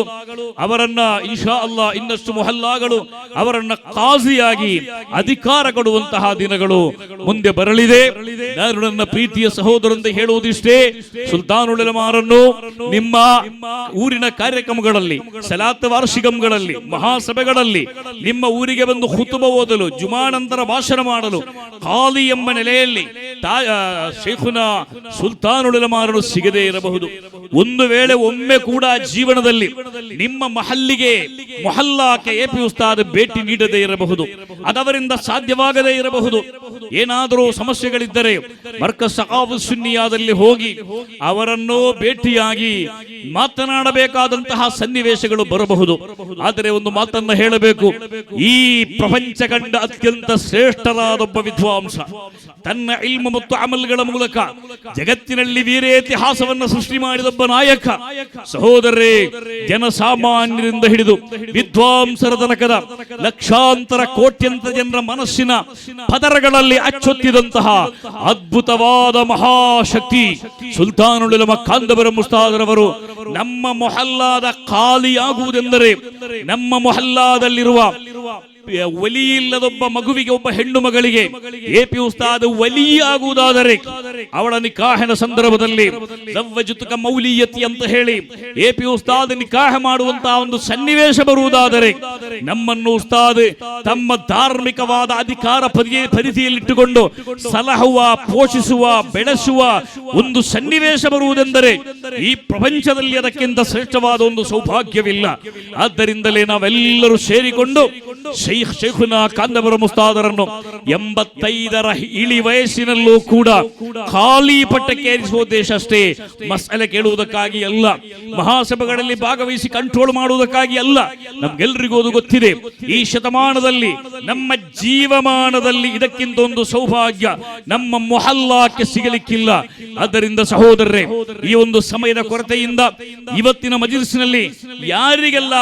ಅವರನ್ನ ಇನ್ಶಾ ಅಲ್ಲಾ ಇನ್ನಷ್ಟು ಮೊಹಲ್ಲಾಗಳು, ಅವರನ್ನ ಕಾಜಿಯಾಗಿ ಅಧಿಕಾರ ಕೊಡುವಂತಹ ದಿನಗಳು ಮುಂದೆ ಬರಲಿದೆ. ನಾನು ನನ್ನ ಪ್ರೀತಿಯ ಸಹೋದರಂತೆ ಹೇಳುವುದಿಷ್ಟೇ ಸುಲ್ತಾನುಲಮಾರನ್ನು ನಿಮ್ಮ ಊರಿನ ಕಾರ್ಯಕ್ರಮಗಳಲ್ಲಿ ಸಲಾತ್ ವಾರ್ಷಿಕಂಗಳಲ್ಲಿ ಮಹಾಸಭೆಗಳಲ್ಲಿ ನಿಮ್ಮ ಊರಿಗೆ ಬಂದು ಹುತುಬ ಓದಲು ಜುಮಾನಂತರ ಭಾಷಣ ಮಾಡಲು ಖಾಲಿ ಎಂಬ ನೆಲೆಯಲ್ಲಿ ಶೇಖುನ ಸುಲ್ತಾನುಲಮಾರನು ಸಿಗದೇ ಇರಬಹುದು. ಒಂದು ವೇಳೆ ಒಮ್ಮೆ ಕೂಡ ಜೀವನದಲ್ಲಿ ನಿಮ್ಮ ಮಹಲ್ಲಿಗೆ ಮೊಹಲ್ಲಾಕ್ಕೆ ಎಪಿ ಉಸ್ತಾದ್ ಭೇಟಿ ನೀಡದೇ ಇರಬಹುದು. ಅದವರಿಂದ ಸಾಧ್ಯವಾಗದೇ ಇರಬಹುದು. ಏನಾದರೂ ಸಮಸ್ಯೆಗಳಿದ್ದರೆ ಮರ್ಕ ಸಕಾಫು ಸುನ್ನಿಯಾದಲ್ಲಿ ಹೋಗಿ ಅವರನ್ನು ಭೇಟಿಯಾಗಿ ಮಾತನಾಡಬೇಕಾದಂತಹ ಸನ್ನಿವೇಶಗಳು ಬರಬಹುದು. ಆದರೆ ಒಂದು ಮಾತನ್ನು ಹೇಳಬೇಕು. ಈ ಪ್ರಪಂಚ ಕಂಡ ಅತ್ಯಂತ ಶ್ರೇಷ್ಠರಾದೊಬ್ಬ ವಿದ್ವಾಂಸ ತನ್ನ ಇಲ್ಮ ಮತ್ತು ಅಮಲ್ಗಳ ಮೂಲಕ ಜಗತ್ತಿನಲ್ಲಿ ವೀರೇತಿಹಾಸವನ್ನು ಸೃಷ್ಟಿ ಮಾಡಿದೊಬ್ಬ ನಾಯಕ, ಸಹೋದರರೇ, ಜನಸಾಮಾನ್ಯರಿಂದ ಹಿಡಿದು ವಿದ್ವಾಂಸರ ತನಕದ ಲಕ್ಷಾಂತರ ಕೋಟ್ಯಂತರ ಜನರ ಮನಸ್ಸಿನ ಪದರಗಳಲ್ಲಿ ಅಚ್ಚೊತ್ತಿದಂತಹ ಅದ್ಭುತವಾದ ಮಹಾಶಕ್ತಿ ಸುಲ್ತಾನುಲಮ ಕಾಂದವರ ಮುಸ್ತಾದರವರು ನಮ್ಮ ಮೊಹಲ್ಲಾದ ಖಾಲಿಯಾಗುವುದೆಂದರೆ ನಮ್ಮ ಮೊಹಲ್ಲಾದಲ್ಲಿರುವ ಒಲಿ ಇಲ್ಲದೊಬ್ಬ ಮಗುವಿಗೆ ಒಬ್ಬ ಹೆಣ್ಣು ಮಗಳಿಗೆ ಎಪಿ ಉಸ್ತಾದ್ ಒಲಿ ಆಗುವುದಾದರೆ ಅವಳ ನಿಕಾಹನ ಸಂದರ್ಭದಲ್ಲಿ ಜವ್ವಜುತುಕ ಮೌಲಿಯತಿ ಅಂತ ಹೇಳಿ ಎಪಿ ಉಸ್ತಾದ್ ನಿಕಾಹ ಮಾಡುವಂತಹ ಒಂದು ಸನ್ನಿವೇಶ ಬರುವುದಾದರೆ ನಮ್ಮನ್ನು ಉಸ್ತಾದ್ ತಮ್ಮ ಧಾರ್ಮಿಕವಾದ ಅಧಿಕಾರ ಪರಿ ಪರಿಧಿಯಲ್ಲಿಟ್ಟುಕೊಂಡು ಸಲಹುವ, ಪೋಷಿಸುವ, ಬೆಳೆಸುವ ಒಂದು ಸನ್ನಿವೇಶ ಬರುವುದೆಂದರೆ ಈ ಪ್ರಪಂಚದಲ್ಲಿ ಅದಕ್ಕಿಂತ ಶ್ರೇಷ್ಠವಾದ ಒಂದು ಸೌಭಾಗ್ಯವಿಲ್ಲ. ಆದ್ದರಿಂದಲೇ ನಾವೆಲ್ಲರೂ ಸೇರಿಕೊಂಡು ಶೈಖ್ ಶೇಖುನ ಕಂದವರ ಮುಸ್ತಾದರನ್ನು ಎಂಬತ್ತೈದರ ಇಳಿ ವಯಸ್ಸಿನಲ್ಲೂ ಕೂಡ ಖಾಲಿ ಪಟ್ಟಕ್ಕೆ ಏರಿಸುವ ಉದ್ದೇಶ ಅಷ್ಟೇ. ಮಸಾಲೆ ಕೇಳುವುದಕ್ಕಾಗಿ ಅಲ್ಲ. ಮಹಾಸಭೆಗಳಲ್ಲಿ ಭಾಗವಹಿಸಿ ಕಂಟ್ರೋಲ್ ಮಾಡುವುದಕ್ಕಾಗಿ ಅಲ್ಲ. ನಮ್ಗೆಲ್ರಿಗೂ ಅದು ಗೊತ್ತಿದೆ. ಈ ಶತಮಾನದಲ್ಲಿ ನಮ್ಮ ಜೀವಮಾನದಲ್ಲಿ ಇದಕ್ಕಿಂತ ಒಂದು ಸೌಭಾಗ್ಯ ನಮ್ಮ ಮೊಹಲ್ಲಾಕ್ಕೆ ಸಿಗಲಿಕ್ಕಿಲ್ಲ. ಆದ್ದರಿಂದ ಸಹೋದರರೇ, ಈ ಒಂದು ಸಮಯದ ಕೊರತೆಯಿಂದ ಇವತ್ತಿನ ಮಜಲಿಸಿನಲ್ಲಿ ಯಾರಿಗೆಲ್ಲ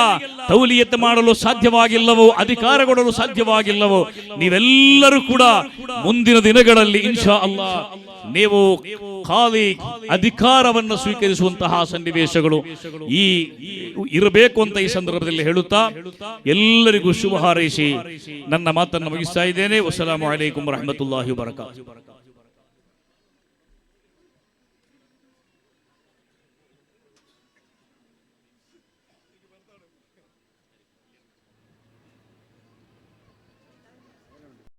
ತೌಲಿಯತ್ ಮಾಡಲು ಸಾಧ್ಯವಾಗಿಲ್ಲವೋ ಅಧಿಕಾರ ಕೊಡಲು ಸಾಧ್ಯವಾಗಿಲ್ಲವೋ, ನೀವೆಲ್ಲರೂ ಕೂಡ ಮುಂದಿನ ದಿನಗಳಲ್ಲಿ ಇನ್ಶಾ ಅಲ್ಲ ನೀವು ಖಾಲಿ ಅಧಿಕಾರವನ್ನು ಸ್ವೀಕರಿಸುವಂತಹ ಸನ್ನಿವೇಶಗಳು ಈ ಇರಬೇಕು ಅಂತ ಈ ಸಂದರ್ಭದಲ್ಲಿ ಹೇಳುತ್ತಾ ಎಲ್ಲರಿಗೂ ಶುಭ ಹಾರೈಸಿ. ನನ್ನ ಮಾತನ್ನು ಮುಗಿಸ್ತಾ ಇದ್ದೇನೆ. ವಸಲಾಮು ಅಲೈಕುಂ ರಹಮತುಲ್ಲಾಹಿ ವಬರಕಾತು